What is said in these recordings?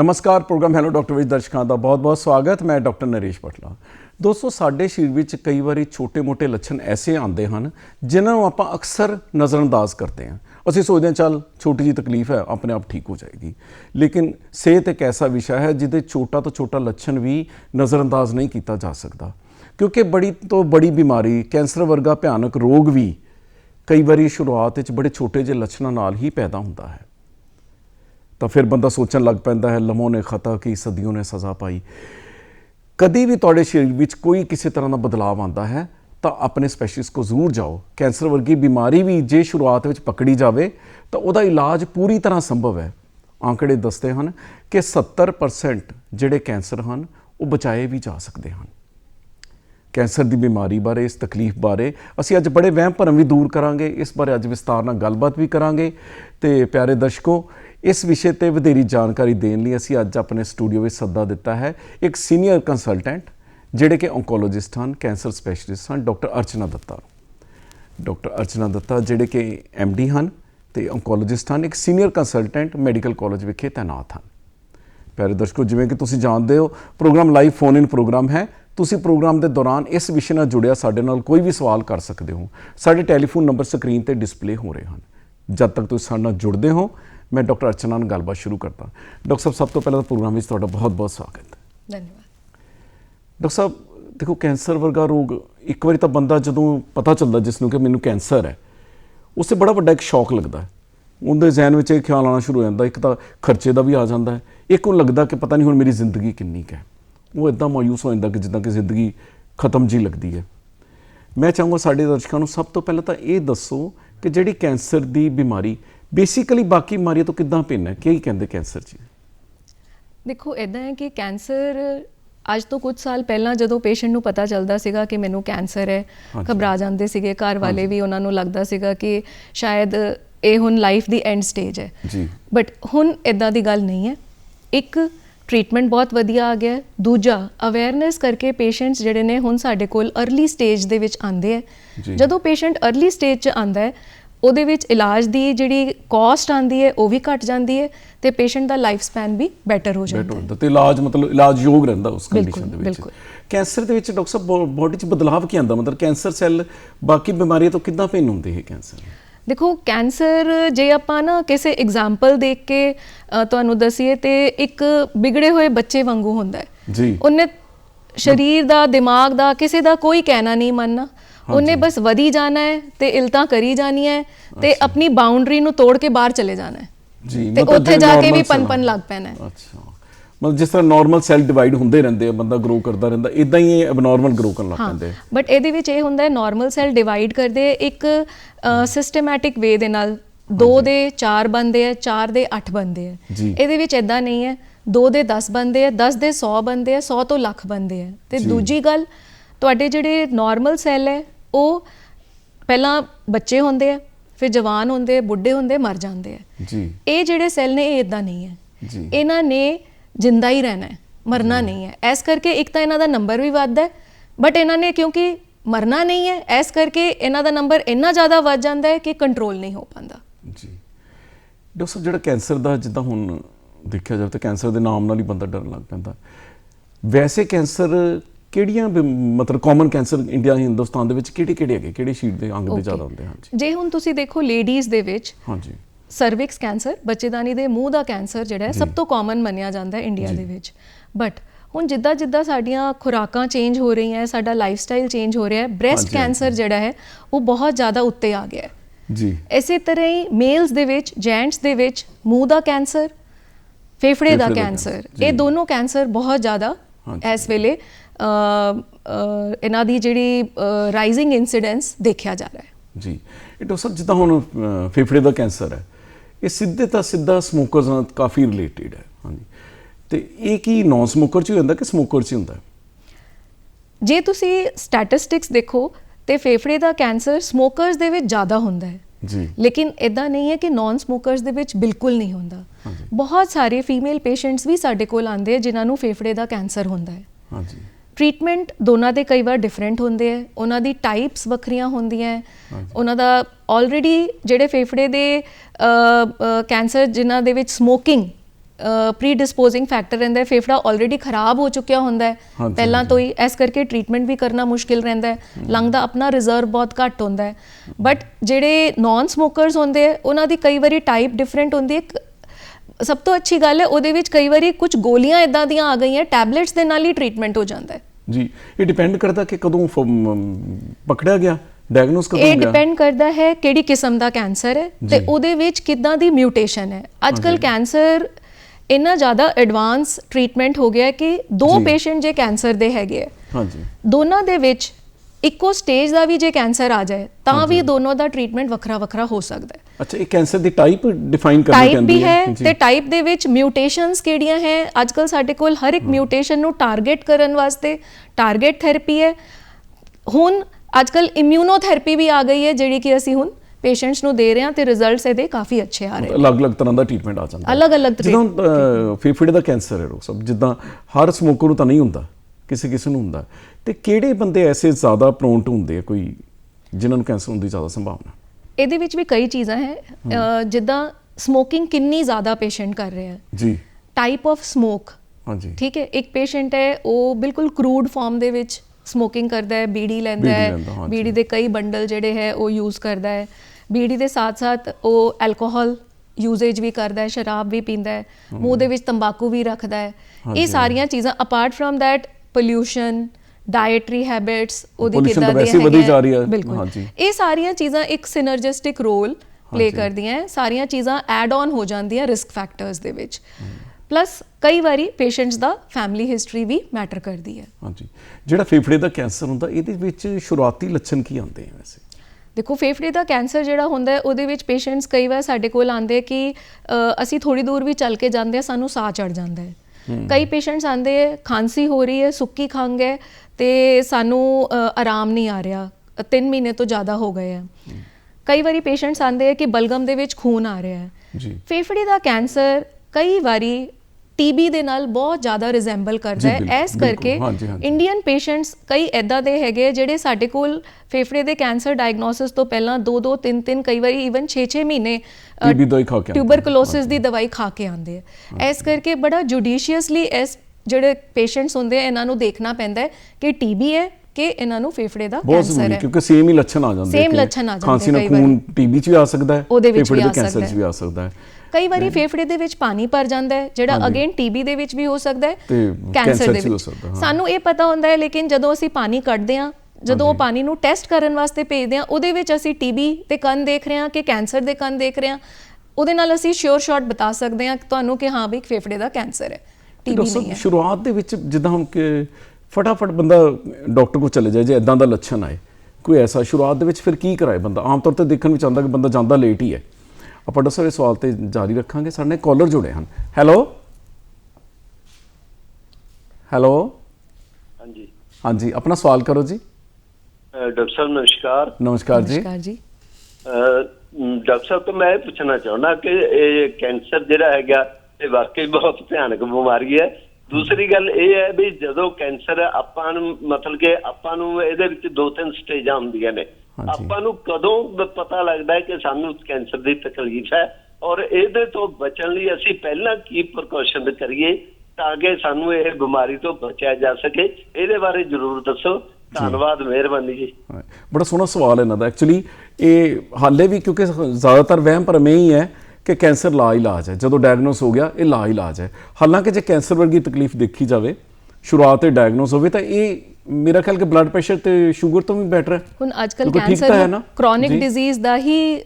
ਨਮਸਕਾਰ, programme hello doctor ਵਿੱਚ ਦਰਸ਼ਕਾਂ ਦਾ ਬਹੁਤ-ਬਹੁਤ ਸਵਾਗਤ। ਮੈਂ ਡਾਕਟਰ ਨਰੇਸ਼ ਪਟਲਾ ਦੋਸਤੋ, ਸਾਡੇ ਸਰੀਰ ਵਿੱਚ ਕਈ ਵਾਰੀ ਛੋਟੇ-ਮੋਟੇ ਲੱਛਣ ਐਸੇ ਆਉਂਦੇ ਹਨ ਜਿਨ੍ਹਾਂ ਨੂੰ ਆਪਾਂ ਅਕਸਰ ਨਜ਼ਰਅੰਦਾਜ਼ ਕਰਦੇ ਹਾਂ। ਅਸੀਂ ਸੋਚਦੇ ਹਾਂ, ਚੱਲ ਛੋਟੀ ਜੀ ਤਕਲੀਫ ਹੈ, ਆਪਣੇ ਆਪ ਠੀਕ ਹੋ ਜਾਏਗੀ। ਲੇਕਿਨ ਸਿਹਤ ਇੱਕ ਐਸਾ ਵਿਸ਼ਾ ਹੈ ਜਿਹਦੇ ਛੋਟਾ ਤੋਂ ਛੋਟਾ ਲੱਛਣ ਵੀ ਨਜ਼ਰਅੰਦਾਜ਼ ਨਹੀਂ ਕੀਤਾ ਜਾ ਸਕਦਾ। ਕਿਉਂਕਿ ਬੜੀ ਤੋਂ ਬੜੀ ਬਿਮਾਰੀ, ਕੈਂਸਰ ਵਰਗਾ ਭਿਆਨਕ ਰੋਗ ਵੀ ਕਈ ਵਾਰੀ ਸ਼ੁਰੂਆਤ ਵਿੱਚ ਬੜੇ ਛੋਟੇ ਜਿਹੇ ਲੱਛਣਾਂ ਨਾਲ ਹੀ ਪੈਦਾ ਹੁੰਦਾ ਹੈ। ਤਾਂ ਫਿਰ ਬੰਦਾ ਸੋਚਣ ਲੱਗ ਪੈਂਦਾ ਹੈ, ਲਮੋ ਨੇ ਖਤਾ ਕੀ, ਸਦੀਆਂ ਨੇ ਸਜ਼ਾ ਪਾਈ। ਕਦੀ ਵੀ ਤੁਹਾਡੇ ਸਰੀਰ ਵਿੱਚ ਕੋਈ ਕਿਸੇ ਤਰ੍ਹਾਂ ਦਾ ਬਦਲਾਅ ਆਉਂਦਾ ਹੈ, ਤਾਂ ਆਪਣੇ ਸਪੈਸ਼ਲਿਸਟ ਕੋ ਜ਼ਰੂਰ ਜਾਓ। ਕੈਂਸਰ ਵਰਗੀ ਬਿਮਾਰੀ ਵੀ ਜੇ ਸ਼ੁਰੂਆਤ ਵਿੱਚ ਪਕੜੀ ਜਾਵੇ, ਤਾਂ ਉਹਦਾ ਇਲਾਜ ਪੂਰੀ ਤਰ੍ਹਾਂ ਸੰਭਵ ਹੈ। ਆંકੜੇ ਦੱਸਦੇ ਹਨ ਕਿ 70% ਜਿਹੜੇ ਕੈਂਸਰ ਹਨ, ਉਹ ਬਚਾਏ ਵੀ ਜਾ ਸਕਦੇ ਹਨ। ਕੈਂਸਰ ਦੀ ਬਿਮਾਰੀ ਬਾਰੇ, ਇਸ ਤਕਲੀਫ ਬਾਰੇ ਅਸੀਂ ਅੱਜ ਬੜੇ ਵਹਿਮ ਭਰਮ ਵੀ ਦੂਰ ਕਰਾਂਗੇ। ਇਸ ਬਾਰੇ ਅੱਜ ਵਿਸਤਾਰ ਨਾਲ ਗੱਲਬਾਤ ਵੀ ਕਰਾਂਗੇ। ਤੇ ਪਿਆਰੇ ਦਰਸ਼ਕੋ ਇਸ ਵਿਸ਼ੇ ਤੇ ਵਧੇਰੀ ਜਾਣਕਾਰੀ ਦੇਣ ਲਈ ਅਸੀਂ ਅੱਜ ਆਪਣੇ ਸਟੂਡੀਓ ਵਿੱਚ ਸੱਦਾ ਦਿੱਤਾ ਹੈ ਇੱਕ ਸੀਨੀਅਰ ਕੰਸਲਟੈਂਟ, ਜਿਹੜੇ ਕਿ oncologist ਹਨ, ਕੈਂਸਰ ਸਪੈਸ਼ਲਿਸਟ ਹਨ, ਡਾਕਟਰ ਅਰਚਨਾ ਦੱਤਾ। ਡਾਕਟਰ ਅਰਚਨਾ ਦੱਤਾ, ਜਿਹੜੇ ਕਿ ਡੀ ਹਨ ਤੇ oncologist ਹਨ, ਇੱਕ ਸੀਨੀਅਰ ਕੰਸਲਟੈਂਟ ਮੈਡੀਕਲ ਕਾਲਜ ਵਿਖੇ ਤਾਇਨਾਤ ਹਨ। ਪਿਆਰੇ ਦਰਸ਼ਕੋ, ਜਿਵੇਂ ਕਿ ਤੁਸੀਂ ਜਾਣਦੇ ਹੋ, programme live phone in programme ਹੈ। ਤੁਸੀਂ ਪ੍ਰੋਗਰਾਮ ਦੇ ਦੌਰਾਨ ਇਸ ਵਿਸ਼ੇ ਨਾਲ ਜੁੜਿਆ ਸਾਡੇ ਨਾਲ ਕੋਈ ਵੀ ਸਵਾਲ ਕਰ ਸਕਦੇ ਹੋ। ਸਾਡੇ ਟੈਲੀਫੋਨ ਨੰਬਰ ਸਕਰੀਨ ਤੇ ਡਿਸਪਲੇ ਹੋ ਰਹੇ ਹਨ। ਜਦ ਤੱਕ ਤੁਸੀਂ ਸਾਡੇ ਨਾਲ ਜੁੜਦੇ ਹੋ ਮੈਂ ਡਾਕਟਰ ਅਰਚਨਾ ਨਾਲ ਗੱਲਬਾਤ ਸ਼ੁਰੂ ਕਰਦਾ। ਡਾਕਟਰ ਸਾਹਿਬ ਸਭ ਤੋਂ ਪਹਿਲਾਂ ਤਾਂ ਪ੍ਰੋਗਰਾਮ ਵਿੱਚ ਤੁਹਾਡਾ ਬਹੁਤ-ਬਹੁਤ ਸਵਾਗਤ। ਧੰਨਵਾਦ। ਡਾਕਟਰ ਸਾਹਿਬ ਦੇਖੋ ਕੈਂਸਰ ਵਰਗਾ ਰੋਗ ਇੱਕ ਵਾਰੀ ਤਾਂ ਬੰਦਾ ਜਦੋਂ ਪਤਾ ਚੱਲਦਾ ਜਿਸ ਨੂੰ ਕਿ ਮੈਨੂੰ ਕੈਂਸਰ ਹੈ ਉਸੇ ਬੜਾ ਵੱਡਾ ਇੱਕ ਸ਼ੌਕ ਲੱਗਦਾ ਉਹਦੇ ਜ਼ਿਹਨ ਵਿੱਚ ਇਹ ਖਿਆਲ ਆਉਣਾ ਸ਼ੁਰੂ ਹੋ ਜਾਂਦਾ ਇੱਕ ਤਾਂ ਖਰਚੇ ਦਾ ਵੀ ਆ ਜਾਂਦਾ ਹੈ। ਇੱਕ ਉਹ ਲੱਗਦਾ ਕਿ ਪਤਾ ਨਹੀਂ ਹੁਣ ਮੇਰੀ ਜ਼ਿੰਦਗੀ ਕਿੰਨੀ ਕੁ ਹੈ। ਉਹ ਇਦਾਂ ਮਾਯੂਸ ਹੋ ਜਾਂਦਾ ਕਿ ਜਿੱਦਾਂ ਕਿ ਜ਼ਿੰਦਗੀ ਖਤਮ ਜੀ ਲੱਗਦੀ ਹੈ। ਮੈਂ ਚਾਹੂੰਗਾ ਸਾਡੇ ਦਰਸ਼ਕਾਂ ਨੂੰ ਸਭ ਤੋਂ ਪਹਿਲਾਂ ਤਾਂ ਇਹ ਦੱਸੋ ਕਿ ਜਿਹੜੀ ਕੈਂਸਰ ਦੀ ਬਿਮਾਰੀ ਬੇਸਿਕਲੀ ਬਾਕੀ ਬਿਮਾਰੀਆਂ ਤੋਂ ਕਿੱਦਾਂ ਭਿੰਨ ਹੈ? ਕੀ ਕਹਿੰਦੇ ਕੈਂਸਰ ਜੀ? ਦੇਖੋ ਇਦਾਂ ਹੈ ਕਿ ਕੈਂਸਰ ਅੱਜ ਤੋਂ ਕੁਝ ਸਾਲ ਪਹਿਲਾਂ ਜਦੋਂ ਪੇਸ਼ੈਂਟ ਨੂੰ ਪਤਾ ਚੱਲਦਾ ਸੀਗਾ ਕਿ ਮੈਨੂੰ ਕੈਂਸਰ ਹੈ ਘਬਰਾ ਜਾਂਦੇ ਸੀਗੇ ਘਰ ਵਾਲੇ ਵੀ ਉਹਨਾਂ ਨੂੰ ਲੱਗਦਾ ਸੀਗਾ ਕਿ ਸ਼ਾਇਦ ਇਹ ਹੁਣ ਲਾਈਫ ਦੀ ਐਂਡ ਸਟੇਜ ਹੈ। ਜੀ। ਬਟ ਹੁਣ ਇਦਾਂ ਦੀ ਗੱਲ ਨਹੀਂ ਹੈ। ਇੱਕ ਟ੍ਰੀਟਮੈਂਟ ਬਹੁਤ ਵਧੀਆ ਆ ਗਿਆ ਦੂਜਾ ਅਵੇਅਰਨੈਸ ਕਰਕੇ ਪੇਸ਼ੈਂਟਸ ਜਿਹੜੇ ਨੇ ਹੁਣ ਸਾਡੇ ਕੋਲ अर्ਲੀ ਸਟੇਜ ਦੇ ਵਿੱਚ ਆਉਂਦੇ ਆ ਜਦੋਂ ਪੇਸ਼ੈਂਟ अर्ਲੀ ਸਟੇਜ 'ਚ ਆਉਂਦਾ ਹੈ ਉਹਦੇ ਵਿੱਚ ਇਲਾਜ ਦੀ ਜਿਹੜੀ ਕਾਸਟ ਆਂਦੀ ਹੈ ਉਹ ਵੀ ਘਟ ਜਾਂਦੀ ਹੈ ਤੇ ਪੇਸ਼ੈਂਟ ਦਾ ਲਾਈਫ ਸਪੈਨ ਵੀ ਬੈਟਰ ਹੋ ਜਾਂਦਾ ਹੈ। ਤੇ ਇਲਾਜ ਮਤਲਬ ਇਲਾਜ ਯੋਗ ਰਹਿੰਦਾ ਉਸ ਕੰਡੀਸ਼ਨ ਦੇ ਵਿੱਚ। ਕੈਂਸਰ ਦੇ ਵਿੱਚ ਡਾਕਟਰ ਸਾਹਿਬ ਬੋਡੀ 'ਚ ਬਦਲਾਵ ਕੀ ਆਂਦਾ ਮਤਲਬ ਕੈਂਸਰ ਸੈੱਲ ਬਾਕੀ ਬਿਮਾਰੀਆਂ ਤੋਂ ਕਿੱਦਾਂ ਭਿੰਨ ਹੁੰਦੇ ਹੈ ਕੈਂਸਰ? ਦੇਖੋ ਕੈਂਸਰ ਜੇ ਆਪਾਂ ਨਾ ਕਿਸੇ ਐਗਜ਼ਾਮਪਲ ਦੇਖ ਕੇ ਤੁਹਾਨੂੰ ਦਸੀਏ ਤੇ ਇੱਕ ਵਿਗੜੇ ਹੋਏ ਬੱਚੇ ਵਾਂਗੂ ਹੁੰਦਾ ਹੈ। ਜੀ। ਉਹਨੇ ਸਰੀਰ ਦਾ ਦਿਮਾਗ ਦਾ ਕਿਸੇ ਦਾ ਕੋਈ ਕਹਿਣਾ ਨਹੀਂ ਮੰਨਣਾ। ਉਹਨੇ ਬਸ ਵਧੀ ਜਾਣਾ ਹੈ ਤੇ ਇਲਤਾਂ ਕਰੀ ਜਾਣੀਆਂ ਹੈ ਤੇ ਆਪਣੀ ਬਾਉਂਡਰੀ ਨੂੰ ਤੋੜ ਕੇ ਬਾਹਰ ਚਲੇ ਜਾਣਾ ਹੈ। ਜੀ ਤੇ ਉੱਥੇ ਜਾ ਕੇ ਵੀ ਪਨਪਨ ਲੱਗ ਪੈਣਾ ਹੈ। ਅੱਛਾ। ਮਤਲਬ ਜਿਸ ਤਰ੍ਹਾਂ ਨਾਰਮਲ ਸੈੱਲ ਡਿਵਾਈਡ ਹੁੰਦੇ ਰਹਿੰਦੇ ਆ ਬੰਦਾ ਗਰੋ ਕਰਦਾ ਰਹਿੰਦਾ ਇਦਾਂ ਹੀ ਇਹ ਅਬਨੋਰਮਲ ਗਰੋ ਕਰਨ ਲੱਗ ਪੈਂਦੇ। ਬਟ ਇਹਦੇ ਵਿੱਚ ਇਹ ਹੁੰਦਾ ਹੈ ਨਾਰਮਲ ਸੈੱਲ ਡਿਵਾਈਡ ਕਰਦੇ ਇੱਕ ਸਿਸਟਮੈਟਿਕ ਵੇ ਦੇ ਨਾਲ 2 ਦੇ 4 ਬੰਦੇ ਆ 4 ਦੇ 8 ਬੰਦੇ ਆ। ਇਹਦੇ ਵਿੱਚ ਇਦਾਂ ਨਹੀਂ ਹੈ। 2 ਦੇ 10 ਬੰਦੇ ਆ 10 ਦੇ 100 ਬੰਦੇ ਆ 100 ਤੋਂ ਲੱਖ ਬੰਦੇ ਆ। ਤੇ। ਦੂਜੀ ਗੱਲ ਤੁਹਾਡੇ ਜਿਹੜੇ ਨਾਰਮਲ ਸੈੱਲ ਹੈ ਉਹ ਪਹਿਲਾਂ ਬੱਚੇ ਹੁੰਦੇ ਆ ਫਿਰ ਜਵਾਨ ਹੁੰਦੇ ਬੁੱਢੇ ਹੁੰਦੇ ਮਰ ਜਾਂਦੇ ਆ। ਜੀ। ਇਹ ਜਿਹੜੇ ਸੈੱਲ ਨੇ ਇਹ ਇਦਾਂ ਨਹੀਂ ਹੈ। ਜੀ। ਇਹਨਾਂ ਨੇ ਜਿੰਦਾ ਹੀ ਰਹਿਣਾ ਹੈ ਮਰਨਾ ਨਹੀਂ ਹੈ। ਇਸ ਕਰਕੇ ਇੱਕ ਤਾਂ ਇਹਨਾਂ ਦਾ ਨੰਬਰ ਵੀ ਵੱਧਦਾ ਹੈ ਬਟ ਇਹਨਾਂ ਨੇ ਕਿਉਂਕਿ ਮਰਨਾ ਨਹੀਂ ਹੈ ਇਸ ਕਰਕੇ ਇਹਨਾਂ ਦਾ ਨੰਬਰ ਇੰਨਾ ਜ਼ਿਆਦਾ ਵੱਧ ਜਾਂਦਾ ਹੈ ਕਿ ਕੰਟਰੋਲ ਨਹੀਂ ਹੋ ਪਾਉਂਦਾ। ਜੀ। ਡਾਕਟਰ ਸਾਹਿਬ ਜਿਹੜਾ ਕੈਂਸਰ ਦਾ ਜਿੱਦਾਂ ਹੁਣ ਦੇਖਿਆ ਜਾਵੇ ਤਾਂ ਕੈਂਸਰ ਦੇ ਨਾਮ ਨਾਲ ਹੀ ਬੰਦਾ ਡਰਨ ਲੱਗ ਪੈਂਦਾ। ਵੈਸੇ ਕੈਂਸਰ ਕਿਹੜੀਆਂ ਮਤਲਬ ਕਾਮਨ ਕੈਂਸਰ ਇੰਡੀਆ ਹਿੰਦੁਸਤਾਨ ਦੇ ਵਿੱਚ ਕਿਹੜੇ ਕਿਹੜੇ ਹੈਗੇ ਕਿਹੜੇ ਸ਼ੀਟ ਦੇ ਅੰਗ ਦੇ. ਜ਼ਿਆਦਾ ਹੁੰਦੇ ਹਨ ਜੀ ਜੇ ਹੁਣ ਤੁਸੀਂ ਦੇਖੋ ਲੇਡੀਜ਼ ਦੇ ਵਿੱਚ ਹਾਂਜੀ ਸਰਵਿਕਸ ਕੈਂਸਰ ਬੱਚੇਦਾਨੀ ਦੇ ਮੂੰਹ ਦਾ ਕੈਂਸਰ ਜਿਹੜਾ ਹੈ। ਸਭ ਤੋਂ ਕਾਮਨ ਮੰਨਿਆ ਜਾਂਦਾ ਹੈ ਇੰਡੀਆ। ਦੇ ਵਿੱਚ ਬਟ ਹੁਣ ਜਿੱਦਾਂ ਜਿੱਦਾਂ ਸਾਡੀਆਂ ਖੁਰਾਕਾਂ ਚੇਂਜ ਹੋ ਰਹੀਆਂ ਸਾਡਾ ਲਾਈਫ ਸਟਾਈਲ ਚੇਂਜ ਹੋ ਰਿਹਾ ਹੈ ਬ੍ਰੈਸਟ ਕੈਂਸਰ। ਜਿਹੜਾ ਹੈ ਉਹ ਬਹੁਤ ਜ਼ਿਆਦਾ ਉੱਤੇ ਆ ਗਿਆ ਹੈ ਜੀ ਇਸੇ ਤਰ੍ਹਾਂ ਹੀ ਮੇਲਸ ਦੇ ਵਿੱਚ ਜੈਂਟਸ ਦੇ ਵਿੱਚ ਮੂੰਹ ਦਾ ਕੈਂਸਰ ਫੇਫੜੇ ਦਾ ਕੈਂਸਰ। ਇਹ ਦੋਨੋਂ ਕੈਂਸਰ ਬਹੁਤ ਜ਼ਿਆਦਾ। ਇਸ ਵੇਲੇ ਇਹਨਾਂ ਦੀ ਜਿਹੜੀ ਰਾਈਜ਼ਿੰਗ ਇਨਸੀਡੈਂਸ ਦੇਖਿਆ ਜਾ ਰਿਹਾ ਹੈ। ਜੀ ਇਹ ਡਾਕਟਰ ਸਾਹਿਬ ਜਿੱਦਾਂ ਹੁਣ ਫੇਫੜੇ ਦਾ ਕੈਂਸਰ ਹੈ ਇਹ ਸਿੱਧੇ ਤਾਂ ਸਿੱਧਾ ਸਮੋਕਰਸ ਨਾਲ ਕਾਫੀ ਰਿਲੇਟਡ ਹੈ ਹਾਂਜੀ। ਤੇ ਇਹ ਕੀ ਨਾਨ ਸਮੋਕਰ ਚ ਹੀ ਹੁੰਦਾ ਕਿ ਸਮੋਕਰ ਚ ਹੁੰਦਾ? ਜੇ ਤੁਸੀਂ ਸਟੈਟਿਸਟਿਕਸ ਦੇਖੋ ਤੇ ਫੇਫੜੇ ਦਾ ਕੈਂਸਰ ਸਮੋਕਰਸ ਦੇ ਵਿੱਚ ਜ਼ਿਆਦਾ ਹੁੰਦਾ ਹੈ। ਜੀ। ਲੇਕਿਨ ਇਦਾਂ ਨਹੀਂ ਹੈ ਕਿ ਨਾਨ ਸਮੋਕਰਸ ਦੇ ਵਿੱਚ ਬਿਲਕੁਲ ਨਹੀਂ ਹੁੰਦਾ। ਬਹੁਤ ਸਾਰੇ ਫੀਮੇਲ ਪੇਸ਼ੈਂਟਸ ਵੀ ਸਾਡੇ ਕੋਲ ਆਉਂਦੇ ਆ ਜਿਨ੍ਹਾਂ ਨੂੰ ਫੇਫੜੇ ਦਾ ਕੈਂਸਰ ਹੁੰਦਾ ਹੈ। ਹਾਂਜੀ। ਟ੍ਰੀਟਮੈਂਟ ਦੋਨਾਂ ਦੇ ਕਈ ਵਾਰ ਡਿਫਰੈਂਟ ਹੁੰਦੇ ਆ। ਉਹਨਾਂ ਦੀ ਟਾਈਪਸ ਵੱਖਰੀਆਂ ਹੁੰਦੀਆਂ। ਉਹਨਾਂ ਦਾ ਆਲਰੇਡੀ ਜਿਹੜੇ ਫੇਫੜੇ ਦੇ ਕੈਂਸਰ ਜਿਨ੍ਹਾਂ ਦੇ ਵਿੱਚ ਸਮੋਕਿੰਗ ਪ੍ਰੀ ਡਿਸਪੋਜ਼ਿੰਗ ਫੈਕਟਰ ਰਹਿੰਦਾ ਹੈ ਫੇਫੜਾ ਆਲਰੇਡੀ ਖਰਾਬ ਹੋ ਚੁੱਕਿਆ ਹੁੰਦਾ ਹੈ ਪਹਿਲਾਂ ਤੋਂ ਹੀ ਇਸ ਕਰਕੇ ਟ੍ਰੀਟਮੈਂਟ ਵੀ ਕਰਨਾ ਮੁਸ਼ਕਿਲ ਰਹਿੰਦਾ ਹੈ। ਲੰਗ ਦਾ ਆਪਣਾ ਰਿਜ਼ਰਵ ਬਹੁਤ ਘੱਟ ਹੁੰਦਾ ਹੈ ਬਟ ਜਿਹੜੇ ਨਾਨ ਸਮੋਕਰਸ ਹੁੰਦੇ ਆ ਉਹਨਾਂ ਦੀ ਕਈ ਵਾਰੀ ਟਾਈਪ ਡਿਫਰੈਂਟ ਹੁੰਦੀ ਹੈ ਸਭ ਤੋਂ ਅੱਛੀ ਗੱਲ ਹੈ ਉਹਦੇ ਵਿੱਚ ਕਈ ਵਾਰੀ ਕੁਝ ਗੋਲੀਆਂ ਇਦਾਂ ਦੀਆਂ ਆ ਗਈਆਂ ਟੈਬਲੇਟਸ ਦੇ ਨਾਲ ਹੀ ਟ੍ਰੀਟਮੈਂਟ ਹੋ ਜਾਂਦਾ ਹੈ। ਜੀ ਇਹ ਡਿਪੈਂਡ ਕਰਦਾ ਕਿ ਕਦੋਂ ਪਕੜਿਆ ਗਿਆ ਡਾਇਗਨੋਸ ਕਦੋਂ ਇਹ ਡਿਪੈਂਡ ਕਰਦਾ ਹੈ ਕਿਹੜੀ ਕਿਸਮ ਦਾ ਕੈਂਸਰ ਹੈ ਤੇ। ਉਹਦੇ ਵਿੱਚ ਕਿੱਦਾਂ ਦੀ ਮਿਊਟੇਸ਼ਨ ਹੈ। ਅੱਜ ਕੱਲ ਕੈਂਸਰ ਇੰਨਾ ਜ਼ਿਆਦਾ ਐਡਵਾਂਸ ਟ੍ਰੀਟਮੈਂਟ ਹੋ ਗਿਆ ਕਿ ਦੋ। ਪੇਸ਼ੈਂਟ ਜੇ ਕੈਂਸਰ ਦੇ ਹੈਗੇ ਆ ਹਾਂਜੀ। ਦੋਨਾਂ ਦੇ ਵਿੱਚ ਇੱਕੋ ਸਟੇਜ ਦਾ ਵੀ ਜੇ ਕੈਂਸਰ ਆ ਜਾਏ ਤਾਂ ਵੀ ਦੋਨੋਂ ਦਾ ਟ੍ਰੀਟਮੈਂਟ ਵੱਖਰਾ ਵੱਖਰਾ ਹੋ ਸਕਦਾ ਹੈ। ਅੱਛਾ ਇਹ ਕੈਂਸਰ ਦੀ ਟਾਈਪ ਡਿਫਾਈਨ ਕਰਨੀ ਟਾਈਪ ਪੈਂਦੀ ਵੀ ਹੈ। ਤੇ ਟਾਈਪ ਦੇ ਵਿੱਚ ਮਿਊਟੇਸ਼ਨਸ ਕਿਹੜੀਆਂ ਹੈ? ਅੱਜ ਕੱਲ ਸਾਡੇ ਕੋਲ ਹਰ ਇੱਕ ਮਿਊਟੇਸ਼ਨ ਨੂੰ ਟਾਰਗੇਟ ਕਰਨ ਵਾਸਤੇ ਟਾਰਗੇਟ ਥੈਰੇਪੀ ਹੈ। ਹੁਣ ਅੱਜ ਕੱਲ ਇਮਿਊਨੋਥੈਰੇਪੀ ਵੀ ਆ ਗਈ ਹੈ ਜਿਹੜੀ ਕਿ ਅਸੀਂ ਹੁਣ ਪੇਸ਼ੈਂਟਸ ਨੂੰ ਦੇ ਰਹੇ ਹਾਂ ਤੇ ਰਿਜ਼ਲਟਸ ਇਹਦੇ ਕਾਫੀ ਅੱਛੇ ਆ ਰਹੇ ਨੇ। ਅਲੱਗ-ਅਲੱਗ ਤਰ੍ਹਾਂ ਦਾ ਟ੍ਰੀਟਮੈਂਟ ਆ ਜਾਂਦਾ ਹੈ। ਅਲੱਗ-ਅਲੱਗ ਜਿੱਦਾਂ ਫੇਫੜੇ ਦਾ ਕੈਂਸਰ ਹੈ ਡਾਕਟਰ ਸਾਹਿਬ ਜਿੱਦਾਂ ਹਰ ਸਮੋਕਰ ਨੂੰ ਤਾਂ ਨਹੀਂ ਹੁੰਦਾ। ਕਿਸੇ ਕਿਸੇ ਨੂੰ ਹੁੰਦਾ। ਤੇ ਕਿਹੜੇ ਬੰਦੇ ਐਸੇ ਜ਼ਿਆਦਾ ਪ੍ਰੋਨ ਹੁੰਦੇ ਆ ਕੋਈ ਜਿਨ੍ਹਾਂ ਨੂੰ ਕੈਂਸਰ ਹੋਣ ਦੀ ਜ਼ਿਆਦਾ ਸੰਭਾਵਨਾ? ਇਹਦੇ ਵਿੱਚ ਵੀ ਕਈ ਚੀਜ਼ਾਂ ਹੈ। ਜਿੱਦਾਂ ਸਮੋਕਿੰਗ ਕਿੰਨੀ ਜ਼ਿਆਦਾ ਪੇਸ਼ੈਂਟ ਕਰ ਰਿਹਾ ਹੈ। ਜੀ। ਟਾਈਪ ਆਫ ਸਮੋਕ ਹਾਂਜੀ। ਠੀਕ ਹੈ ਇੱਕ ਪੇਸ਼ੈਂਟ ਹੈ ਉਹ ਬਿਲਕੁਲ ਕਰੂਡ ਫਾਰਮ ਦੇ ਵਿੱਚ ਸਮੋਕਿੰਗ ਕਰਦਾ ਹੈ ਬੀੜੀ ਲੈਂਦਾ ਹੈ। ਬੀੜੀ ਦੇ ਕਈ ਬੰਡਲ ਜਿਹੜੇ ਹੈ ਉਹ ਯੂਜ਼ ਕਰਦਾ ਹੈ। ਬੀੜੀ ਦੇ ਸਾਥ-ਸਾਥ ਉਹ ਐਲਕੋਹਲ ਯੂਜ਼ੇਜ ਵੀ ਕਰਦਾ ਹੈ ਸ਼ਰਾਬ ਵੀ ਪੀਂਦਾ ਹੈ। ਮੂੰਹ ਦੇ ਵਿੱਚ ਤੰਬਾਕੂ ਵੀ ਰੱਖਦਾ ਹੈ। ਇਹ ਸਾਰੀਆਂ ਚੀਜ਼ਾਂ apart from that pollution dietary habits ਉਹਦੀ ਕਿੱਦਾਂ ਦੀ ਵੈਸੇ ਹੀ ਵਧੀ ਹੈਗੀਆਂ, ਜਾ ਰਹੀ ਹੈ, ਬਿਲਕੁਲ। ਹਾਂਜੀ। ਇਹ ਸਾਰੀਆਂ ਚੀਜ਼ਾਂ ਇੱਕ ਸਿਨਰਜਿਸਟਿਕ ਰੋਲ ਪਲੇ। ਕਰਦੀਆਂ ਸਾਰੀਆਂ ਚੀਜ਼ਾਂ ਐਡ ਆਨ ਹੋ ਜਾਂਦੀਆਂ ਰਿਸਕ ਫੈਕਟਰਸ ਦੇ ਵਿੱਚ। ਪਲੱਸ ਕਈ ਵਾਰੀ ਪੇਸ਼ੈਂਟਸ ਦਾ ਫੈਮਿਲੀ ਹਿਸਟਰੀ ਵੀ ਮੈਟਰ ਕਰਦੀ ਹੈ। ਹਾਂਜੀ। ਜਿਹੜਾ ਫੇਫੜੇ ਦਾ ਕੈਂਸਰ ਹੁੰਦਾ ਇਹਦੇ ਵਿੱਚ ਸ਼ੁਰੂਆਤੀ ਲੱਛਣ ਕੀ ਆਉਂਦੇ ਆ ਵੈਸੇ? ਦੇਖੋ ਫੇਫੜੇ ਦਾ ਕੈਂਸਰ ਜਿਹੜਾ ਹੁੰਦਾ ਹੈ ਉਹਦੇ ਵਿੱਚ ਪੇਸ਼ੈਂਟਸ ਕਈ ਵਾਰ ਸਾਡੇ ਕੋਲ ਆਉਂਦੇ ਕਿ ਅਸੀਂ ਥੋੜੀ ਦੂਰ ਵੀ ਚੱਲ ਕੇ ਜਾਂਦੇ ਆ ਸਾਨੂੰ ਸਾਹ ਚੜ ਜਾਂਦਾ ਹੈ। ਕਈ ਪੇਸ਼ੈਂਟਸ ਆਉਂਦੇ ਹੈ ਖਾਂਸੀ ਹੋ ਰਹੀ ਹੈ ਸੁੱਕੀ ਖੰਘ ਹੈ ਤੇ ਸਾਨੂੰ ਆਰਾਮ ਨਹੀਂ ਆ ਰਿਹਾ। 3 ਮਹੀਨੇ ਤੋਂ ਜ਼ਿਆਦਾ ਹੋ ਗਏ ਆ। ਕਈ ਵਾਰੀ ਪੇਸ਼ੈਂਟਸ ਆਉਂਦੇ ਆ ਕਿ ਬਲਗਮ ਦੇ ਵਿੱਚ ਖੂਨ ਆ ਰਿਹਾ ਹੈ। ਜੀ। ਫੇਫੜੇ ਦਾ ਕੈਂਸਰ ਕਈ ਵਾਰੀ ਟੀਬੀ ਦੇ ਨਾਲ ਬਹੁਤ ਜ਼ਿਆਦਾ ਰਿਜ਼ੈਂਬਲ ਕਰਦਾ ਹੈ ਇਸ ਕਰਕੇ। ਇੰਡੀਅਨ ਪੇਸ਼ੈਂਟਸ ਕਈ ਐਦਾਂ ਦੇ ਹੈਗੇ ਜਿਹੜੇ ਸਾਡੇ ਕੋਲ ਫੇਫੜੇ ਦੇ ਕੈਂਸਰ ਡਾਇਗਨੋਸਿਸ ਤੋਂ ਪਹਿਲਾਂ 2 2 3 3 ਕਈ ਵਾਰੀ ਇਵਨ 6 6 ਮਹੀਨੇ TB ਦਵਾਈ ਖਾ ਕੇ। ਟਿਊਬਰਕਲੋਸਿਸ ਦੀ ਦਵਾਈ ਖਾ ਕੇ ਆਉਂਦੇ ਆ ਇਸ ਕਰਕੇ ਬੜਾ ਜੁਡੀਸ਼ੀਅਸਲੀ ਇਸ ਜਿਹੜੇ ਪੇਸ਼ੈਂਟਸ ਹੁੰਦੇ ਆ ਇਹਨਾਂ ਨੂੰ ਦੇਖਣਾ ਪੈਂਦਾ ਹੈ ਕਿ ਟੀਬੀ ਹੈ ਕਿ ਇਹਨਾਂ ਨੂੰ ਫੇਫੜੇ ਦਾ ਕੈਂਸਰ ਹੈ ਕਿਉਂਕਿ ਸੇਮ ਹੀ ਲੱਛਣ ਆ ਜਾਂਦੇ ਕਿ ਲੱਛਣ ਆ ਜਾਂਦੇ ਖਾਂਸੀ ਨਾਲ ਖੂਨ। ਟੀਬੀ ਚ ਵੀ ਆ ਸਕਦਾ ਹੈ ਫੇਫੜੇ ਦੇ ਕੈਂਸਰ ਚ। ਵੀ ਆ ਸਕਦਾ ਹੈ ਕਈ ਵਾਰੀ ਫੇਫੜੇ ਦੇ ਵਿੱਚ ਪਾਣੀ ਭਰ ਜਾਂਦਾ ਹੈ ਜਿਹੜਾ। ਅਗੇਨ ਟੀਬੀ ਦੇ ਵਿੱਚ ਵੀ ਹੋ ਸਕਦਾ ਹੈ ਕੈਂਸਰ ਦੇ ਵਿੱਚ। ਸਾਨੂੰ ਇਹ ਪਤਾ ਹੁੰਦਾ ਹੈ ਲੇਕਿਨ ਜਦੋਂ ਅਸੀਂ ਪਾਣੀ ਕੱਢਦੇ ਹਾਂ ਜਦੋਂ ਉਹ ਪਾਣੀ ਨੂੰ ਟੈਸਟ ਕਰਨ ਵਾਸਤੇ ਭੇਜਦੇ ਹਾਂ ਉਹਦੇ ਵਿੱਚ ਅਸੀਂ ਟੀਬੀ ਤੇ ਕੰਨ ਦੇਖ ਰਹੇ ਹਾਂ ਕਿ ਕੈਂਸਰ ਦੇ ਕੰਨ ਦੇਖ ਰਹੇ ਹਾਂ। ਉਹਦੇ ਨਾਲ ਅਸੀਂ ਸ਼ੋਰ ਸ਼ਾਟ ਬਤਾ ਸਕਦੇ ਹਾਂ ਕਿ ਤੁਹਾਨੂੰ ਕਿ ਹਾਂ ਵੀ ਫੇਫੜੇ ਦਾ ਕੈਂਸਰ ਹੈ ਟੀਬੀ ਨਹੀਂ ਹੈ। ਸ਼ੁਰੂਆਤ ਦੇ ਵਿੱਚ ਜਿੱਦਾਂ ਹੁਣ ਕਿ ਫਟਾਫਟ ਬੰਦਾ ਡਾਕਟਰ ਕੋਲ ਚਲੇ ਜਾਏ ਜੇ ਇਦਾਂ ਦਾ ਲੱਛਣ ਆਏ ਕੋਈ ਐਸਾ ਸ਼ੁਰੂਆਤ ਦੇ ਵਿੱਚ ਫਿਰ ਕੀ ਕਰਾਏ ਬੰਦਾ? ਆਮ ਤੌਰ ਤੇ ਦੇਖਣ ਵਿੱਚ ਆਉਂਦਾ ਕਿ ਬੰਦਾ ਜਾਂਦਾ ਲੇਟ ਹੀ ਹੈ। ਆਪਾਂ ਡਾਕਟਰ ਸਾਹਿਬ ਇਹ ਸਵਾਲ ਤੇ ਜਾਰੀ ਰੱਖਾਂਗੇ ਸਾਡੇ ਨਾਲ ਕਾਲਰ ਜੁੜੇ ਹਨ। ਹੈਲੋ ਹੈਲੋ ਹਾਂਜੀ। ਹਾਂਜੀ ਆਪਣਾ ਸਵਾਲ ਕਰੋ ਜੀ। ਡਾਕਟਰ ਸਾਹਿਬ ਨਮਸਕਾਰ। ਨਮਸਕਾਰ ਜੀ। ਨਮਸਕਾਰ ਜੀ। ਡਾਕਟਰ ਸਾਹਿਬ ਤੋਂ ਮੈਂ ਇਹ ਪੁੱਛਣਾ ਚਾਹੁੰਦਾ ਕਿ ਇਹ ਕੈਂਸਰ ਜਿਹੜਾ ਹੈਗਾ ਇਹ ਵਾਕਈ ਬਹੁਤ ਭਿਆਨਕ ਬਿਮਾਰੀ ਹੈ। ਦੂਸਰੀ ਗੱਲ ਇਹ ਹੈ ਵੀ ਜਦੋਂ ਕੈਂਸਰ ਆਪਾਂ ਨੂੰ ਮਤਲਬ ਕਿ ਆਪਾਂ ਨੂੰ ਇਹਦੇ ਵਿੱਚ ਦੋ ਤਿੰਨ ਸਟੇਜਾਂ ਹੁੰਦੀਆਂ ਨੇ। ਆਪਾਂ ਨੂੰ ਕਦੋਂ ਪਤਾ ਲੱਗਦਾ ਹੈ ਕਿ ਸਾਨੂੰ ਕੈਂਸਰ ਦੀ ਤਕਲੀਫ ਹੈ ਔਰ ਇਹਦੇ ਤੋਂ ਬਚਣ ਲਈ ਅਸੀਂ ਪਹਿਲਾਂ ਕੀ ਪ੍ਰੀਕਾਸ਼ਨ ਕਰੀਏ ਤਾਂ ਕਿ ਸਾਨੂੰ ਇਹ ਬਿਮਾਰੀ ਤੋਂ ਬਚਿਆ ਜਾ ਸਕੇ? ਇਹਦੇ ਬਾਰੇ ਜ਼ਰੂਰ ਦੱਸੋ। ਧੰਨਵਾਦ ਮਿਹਰਬਾਨੀ ਜੀ। ਬੜਾ ਸੋਹਣਾ ਸਵਾਲ ਹੈ ਇਹਨਾਂ ਦਾ। ਐਕਚੁਅਲੀ ਇਹ ਹਾਲੇ ਵੀ ਕਿਉਂਕਿ ਜ਼ਿਆਦਾਤਰ ਵਹਿਮ ਭਰਮ ਹੀ ਹੈ ਕਿ ਕੈਂਸਰ ਲਾ ਇਲਾਜ ਹੈ। ਜਦੋਂ ਡਾਇਗਨੋਸ ਹੋ ਗਿਆ ਇਹ ਲਾ ਇਲਾਜ ਹੈ। ਹਾਲਾਂਕਿ ਜੇ ਕੈਂਸਰ ਵਰਗੀ ਤਕਲੀਫ ਦੇਖੀ ਜਾਵੇ ਸ਼ੁਰੂਆਤ ਤੇ ਡਾਇਗਨੋਸ ਹੋਵੇ ਤਾਂ ਇਹ ਮੇਰਾ ਖਿਆਲ ਕਿ ਬਲੱਡ ਪ੍ਰੈਸ਼ਰ ਤੇ ਸ਼ੂਗਰ ਤੋਂ ਵੀ ਬੈਟਰ ਹੈ ਹੁਣ ਅੱਜ ਕੱਲ ਬਿਲਕੁਲ ਠੀਕ ਤਾਂ ਹੈ ਕੈਂਸਰ ਨਾ? ਕ੍ਰੋਨਿਕ। ਡਿਜ਼ੀਜ਼ ਦਾ ਹੀ।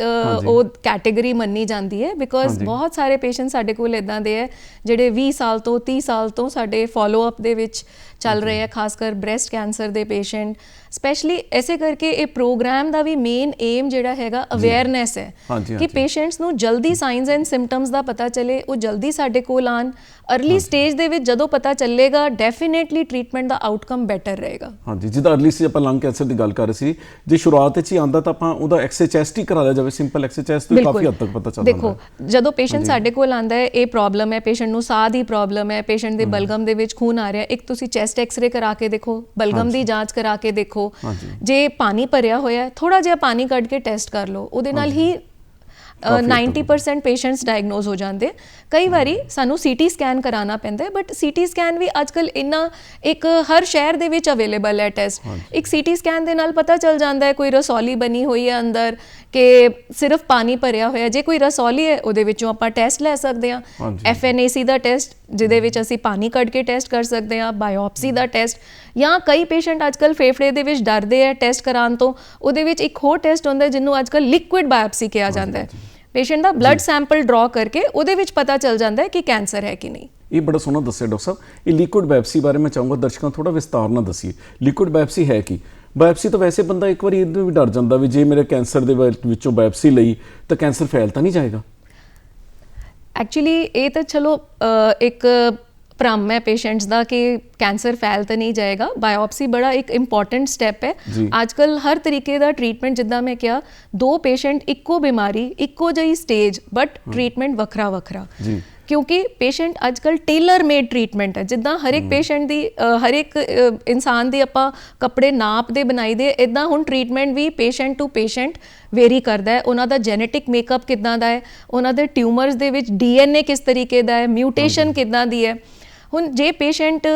ਉਹ ਕੈਟਾਗਰੀ ਮੰਨੀ ਜਾਂਦੀ ਹੈ ਬਿਕੋਜ਼। ਬਹੁਤ ਸਾਰੇ ਪੇਸ਼ੈਂਟ ਸਾਡੇ ਕੋਲ ਇਦਾਂ ਦੇ ਹੈ ਜਿਹੜੇ 20 ਸਾਲ ਤੋਂ 30 ਸਾਲ ਤੋਂ ਸਾਡੇ ਫਾਲੋ ਅਪ ਦੇ ਵਿੱਚ ਚੱਲ ਰਹੇ ਆ ਖਾਸ ਕਰ ਬ੍ਰੈਸਟ ਕੈਂਸਰ ਦੇ ਪੇਸ਼ੈਂਟ ਸਪੈਸ਼ਲੀ ਐਸੇ ਕਰਕੇ ਇਹ ਪ੍ਰੋਗਰਾਮ ਦਾ ਵੀ ਮੇਨ ਏਮ ਜਿਹੜਾ ਹੈਗਾ ਅਵੇਅਰਨੈਸ ਹੈ ਕਿ। ਪੇਸ਼ੈਂਟਸ ਨੂੰ ਜਲਦੀ ਸਾਈਨਸ ਐਂਡ ਸਿੰਪਟਮਸ ਦਾ ਪਤਾ ਚੱਲੇ ਉਹ ਜਲਦੀ ਸਾਡੇ ਕੋਲ ਆਣ ਅਰਲੀ ਸਟੇਜ ਦੇ ਵਿੱਚ ਜਦੋਂ ਪਤਾ ਚੱਲੇਗਾ ਡੈਫੀਨਿਟਲੀ ਟ੍ਰੀਟਮੈਂਟ ਦਾ ਆਊਟਕਮ ਬੈਟਰ ਰਹੇਗਾ। ਹਾਂਜੀ ਜਿੱਦਾਂ ਅਰਲੀ ਸੀ ਆਪਾਂ ਲੰਗ ਕੈਂਸਰ ਦੀ ਗੱਲ ਕਰ ਰਹੇ ਸੀ ਜੇ ਸ਼ੁਰੂਆਤ ਵਿੱਚ ਹੀ ਆਂਦਾ ਤਾਂ ਆਪਾਂ ਉਹਦਾ ਐਕਸਐਚਐਸਟ ਹੀ ਕਰਾ ਲਿਆ ਜਾਵੇ ਸਿੰਪਲ ਐਕਸਐਚਐਸਟ ਤੋਂ ਕਾਫੀ ਹੱਦ ਤੱਕ ਪਤਾ ਚੱਲ ਜਾਂਦਾ ਦੇਖੋ ਜਦੋਂ ਪੇਸ਼ੈਂਟ ਸਾਡੇ ਕੋਲ ਆਂਦਾ ਹੈ ਇਹ ਪ੍ਰੋਬਲਮ ਹੈ ਪੇਸ਼ੈਂਟ ਨੂੰ ਸਾਹ ਦੀ ਪ੍ਰੋਬਲਮ ਹੈ ਪੇਸ਼ੈਂਟ ਦੇ ਬਲਗਮ ਦੇ ਵਿੱਚ ਖੂਨ ਆ ਰਿਹਾ ਇੱਕ ਤੁਸੀਂ ਚੈਸਟ ਐਕਸ-ਰੇ ਕਰਾ ਕੇ ਦੇਖੋ ਬਲਗਮ ਦੀ ਜਾਂਚ ਕਰਾ ਕੇ ਦੇਖੋ। ਜੇ ਪਾਣੀ ਭਰਿਆ ਹੋਇਆ ਥੋੜਾ ਜਿਹਾ ਪਾਣੀ ਕੱਢ ਕੇ ਟੈਸਟ ਕਰ ਲਓ। ਉਹਦੇ ਨਾਲ ਹੀ ਅ, 90% ਪੇਸ਼ੈਂਟਸ ਡਾਇਗਨੋਸ ਹੋ ਜਾਂਦੇ। ਕਈ ਵਾਰੀ ਸਾਨੂੰ ਸੀਟੀ ਸਕੈਨ ਕਰਾਉਣਾ ਪੈਂਦਾ ਬਟ ਸੀਟੀ ਸਕੈਨ ਵੀ ਅੱਜਕੱਲ ਇੰਨਾ ਇੱਕ ਹਰ ਸ਼ਹਿਰ ਦੇ ਵਿੱਚ ਅਵੇਲੇਬਲ ਹੈ ਟੈਸਟ ਇੱਕ ਸੀਟੀ ਸਕੈਨ ਦੇ ਨਾਲ ਪਤਾ ਚੱਲ ਜਾਂਦਾ ਹੈ ਕੋਈ ਰਸੌਲੀ ਬਣੀ ਹੋਈ ਹੈ ਅੰਦਰ ਕਿ ਸਿਰਫ ਪਾਣੀ ਭਰਿਆ ਹੋਇਆ ਜੇ ਕੋਈ ਰਸੌਲੀ ਹੈ ਉਹਦੇ ਵਿੱਚੋਂ ਆਪਾਂ ਟੈਸਟ ਲੈ ਸਕਦੇ ਹਾਂ। ਹਾਂਜੀ। ਐਫਐਨਏਸੀ ਦਾ ਟੈਸਟ ਜਿਹਦੇ ਵਿੱਚ ਅਸੀਂ ਪਾਣੀ ਕੱਢ ਕੇ ਟੈਸਟ ਕਰ ਸਕਦੇ ਹਾਂ ਬਾਇਓਪਸੀ ਦਾ ਟੈਸਟ ਜਾਂ ਕਈ ਪੇਸ਼ੈਂਟ ਅੱਜਕੱਲ ਫੇਫੜੇ ਦੇ ਵਿੱਚ ਡਰਦੇ ਆ ਟੈਸਟ ਕਰਾਉਣ ਤੋਂ। ਉਹਦੇ ਵਿੱਚ ਇੱਕ ਹੋਰ ਟੈਸਟ ਹੁੰਦਾ ਜਿਹਨੂੰ ਅੱਜਕੱਲ ਲਿਕੁਇਡ ਬਾਇਓਪਸੀ ਕਿਹਾ ਜਾਂਦਾ ਹੈ। ਪੇਸ਼ੈਂਟ ਦਾ ਬਲੱਡ ਸੈਂਪਲ ਡਰਾ ਕਰਕੇ ਉਹਦੇ ਵਿੱਚ ਪਤਾ ਚੱਲ ਜਾਂਦਾ ਹੈ ਕਿ ਕੈਂਸਰ ਹੈ ਕਿ ਨਹੀਂ। ਇਹ ਬੜਾ ਸੋਹਣਾ ਦੱਸਿਆ ਡਾਕਟਰ ਸਾਹਿਬ। ਇਹ ਲਿਕੁਇਡ ਬਾਇਪਸੀ ਬਾਰੇ ਮੈਂ ਚਾਹੂੰਗਾ ਦਰਸ਼ਕਾਂ ਥੋੜਾ ਵਿਸਤਾਰ ਨਾਲ ਦੱਸੀਏ। ਲਿਕੁਇਡ ਬਾਇਪਸੀ ਹੈ ਕੀ? ਬਾਇਪਸੀ ਤਾਂ ਵੈਸੇ ਬੰਦਾ ਇੱਕ ਵਾਰੀ ਇਹਨੂੰ ਵੀ ਡਰ ਜਾਂਦਾ ਵੀ ਜੇ ਮੇਰੇ ਕੈਂਸਰ ਦੇ ਵਿੱਚੋਂ ਬਾਇਪਸੀ ਲਈ ਤਾਂ ਕੈਂਸਰ ਫੈਲ ਤਾਂ ਨਹੀਂ ਜਾਏਗਾ। ਐਕਚੁਅਲੀ ਇਹ ਤਾਂ ਚਲੋ ਇੱਕ ਭ੍ਰਮ ਹੈ ਪੇਸ਼ੈਂਟਸ ਦਾ ਕਿ ਕੈਂਸਰ ਫੈਲ ਤਾਂ ਨਹੀਂ ਜਾਏਗਾ। ਬਾਇਓਪਸੀ ਬੜਾ ਇੱਕ ਇੰਪੋਰਟੈਂਟ ਸਟੈਪ ਹੈ। ਅੱਜਕੱਲ ਹਰ ਤਰੀਕੇ ਦਾ ਟ੍ਰੀਟਮੈਂਟ ਜਿੱਦਾਂ ਮੈਂ ਕਿਹਾ ਦੋ ਪੇਸ਼ੈਂਟ ਇੱਕੋ ਬਿਮਾਰੀ ਇੱਕੋ ਜਿਹੀ ਸਟੇਜ ਬਟ ਟ੍ਰੀਟਮੈਂਟ ਵੱਖਰਾ ਵੱਖਰਾ ਜੀ। ਕਿਉਂਕਿ ਪੇਸ਼ੈਂਟ ਅੱਜਕੱਲ ਟੇਲਰ ਮੇਡ ਟ੍ਰੀਟਮੈਂਟ ਹੈ। ਜਿੱਦਾਂ ਹਰ ਇੱਕ ਪੇਸ਼ੈਂਟ ਦੀ ਹਰ ਇੱਕ ਇਨਸਾਨ ਦੀ ਆਪਾਂ ਕੱਪੜੇ ਨਾਪ ਦੇ ਬਣਾਈ ਦੇ ਇਦਾਂ ਹੁਣ ਟ੍ਰੀਟਮੈਂਟ ਵੀ ਪੇਸ਼ੈਂਟ ਟੂ ਪੇਸ਼ੈਂਟ ਵੇਰੀ ਕਰਦਾ ਹੈ। ਉਹਨਾਂ ਦਾ ਜੈਨੇਟਿਕ ਮੇਕਅਪ ਕਿਦਾਂ ਦਾ ਹੈ? ਉਹਨਾਂ ਦੇ ਟਿਊਮਰਸ ਦੇ ਵਿੱਚ ਡੀਐਨਏ ਕਿਸ ਤਰੀਕੇ ਦਾ ਹੈ? ਮਿਊਟੇਸ਼ਨ ਕਿਦਾਂ ਦੀ ਹੈ? ਹੁਣ ਜੇ ਪੇਸ਼ੈਂਟ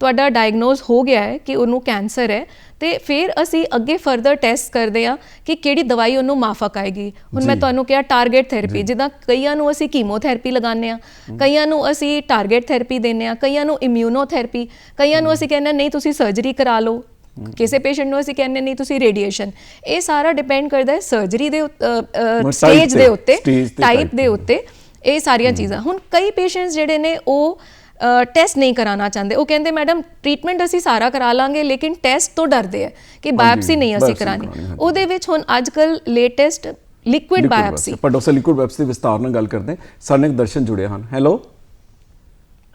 ਤੁਹਾਡਾ ਡਾਇਗਨੋਸ ਹੋ ਗਿਆ ਹੈ ਕਿ ਉਹਨੂੰ ਕੈਂਸਰ ਹੈ ਤੇ ਫਿਰ ਅਸੀਂ ਅੱਗੇ ਫਰਦਰ ਟੈਸਟ ਕਰਦੇ ਆ ਕਿ ਕਿਹੜੀ ਦਵਾਈ ਉਹਨੂੰ ਮਾਫਕ ਆਏਗੀ। ਹੁਣ ਮੈਂ। ਤੁਹਾਨੂੰ ਕਿਹਾ ਟਾਰਗੇਟ ਥੈਰੇਪੀ ਜਿੱਦਾਂ ਕਈਆਂ ਨੂੰ ਅਸੀਂ ਕੀਮੋਥੈਰੇਪੀ ਲਗਾਉਂਦੇ ਆ ਕਈਆਂ ਨੂੰ ਅਸੀਂ ਟਾਰਗੇਟ ਥੈਰੇਪੀ ਦਿੰਦੇ ਆ ਕਈਆਂ ਨੂੰ ਇਮਿਊਨੋਥੈਰੇਪੀ ਕਈਆਂ ਨੂੰ ਅਸੀਂ ਕਹਿੰਦੇ ਨਹੀਂ ਤੁਸੀਂ ਸਰਜਰੀ ਕਰਾ ਲਓ। ਕਿਸੇ ਪੇਸ਼ੈਂਟ ਨੂੰ ਅਸੀਂ ਕਹਿੰਦੇ ਨਹੀਂ ਤੁਸੀਂ ਰੇਡੀਏਸ਼ਨ ਇਹ ਸਾਰਾ ਡਿਪੈਂਡ ਕਰਦਾ ਹੈ ਸਰਜਰੀ ਦੇ ਸਟੇਜ ਦੇ ਉੱਤੇ ਟਾਈਪ ਦੇ। ਉੱਤੇ ਇਹ ਸਾਰੀਆਂ ਚੀਜ਼ਾਂ। ਹੁਣ ਕਈ ਪੇਸ਼ੈਂਟਸ ਜਿਹੜੇ ਨੇ ਉਹ ਟੈਸਟ ਨਹੀਂ ਕਰਾਉਣਾ ਚਾਹੁੰਦੇ। ਉਹ ਕਹਿੰਦੇ ਮੈਡਮ ਟ੍ਰੀਟਮੈਂਟ ਅਸੀਂ ਸਾਰਾ ਕਰਾ ਲਾਂਗੇ ਲੇਕਿਨ ਟੈਸਟ ਤੋਂ ਡਰਦੇ ਆ ਕਿ ਬਾਇਓਪਸੀ ਨਹੀਂ ਅਸੀਂ ਕਰਾਣੀ। ਉਹਦੇ ਵਿੱਚ ਹੁਣ ਅੱਜਕੱਲ ਲੇਟੈਸਟ ਲਿਕੁਇਡ biopsy। ਆਪਾਂ ਡਾਕਟਰ ਲਿਕੁਇਡ ਬਾਇਪਸੀ ਦੇ ਵਿਸਤਾਰ ਨਾਲ ਗੱਲ ਕਰਦੇ ਸਾਡੇ ਨਾਲ ਇੱਕ ਦਰਸ਼ਨ ਜੁੜੇ ਹਨ। ਹੈਲੋ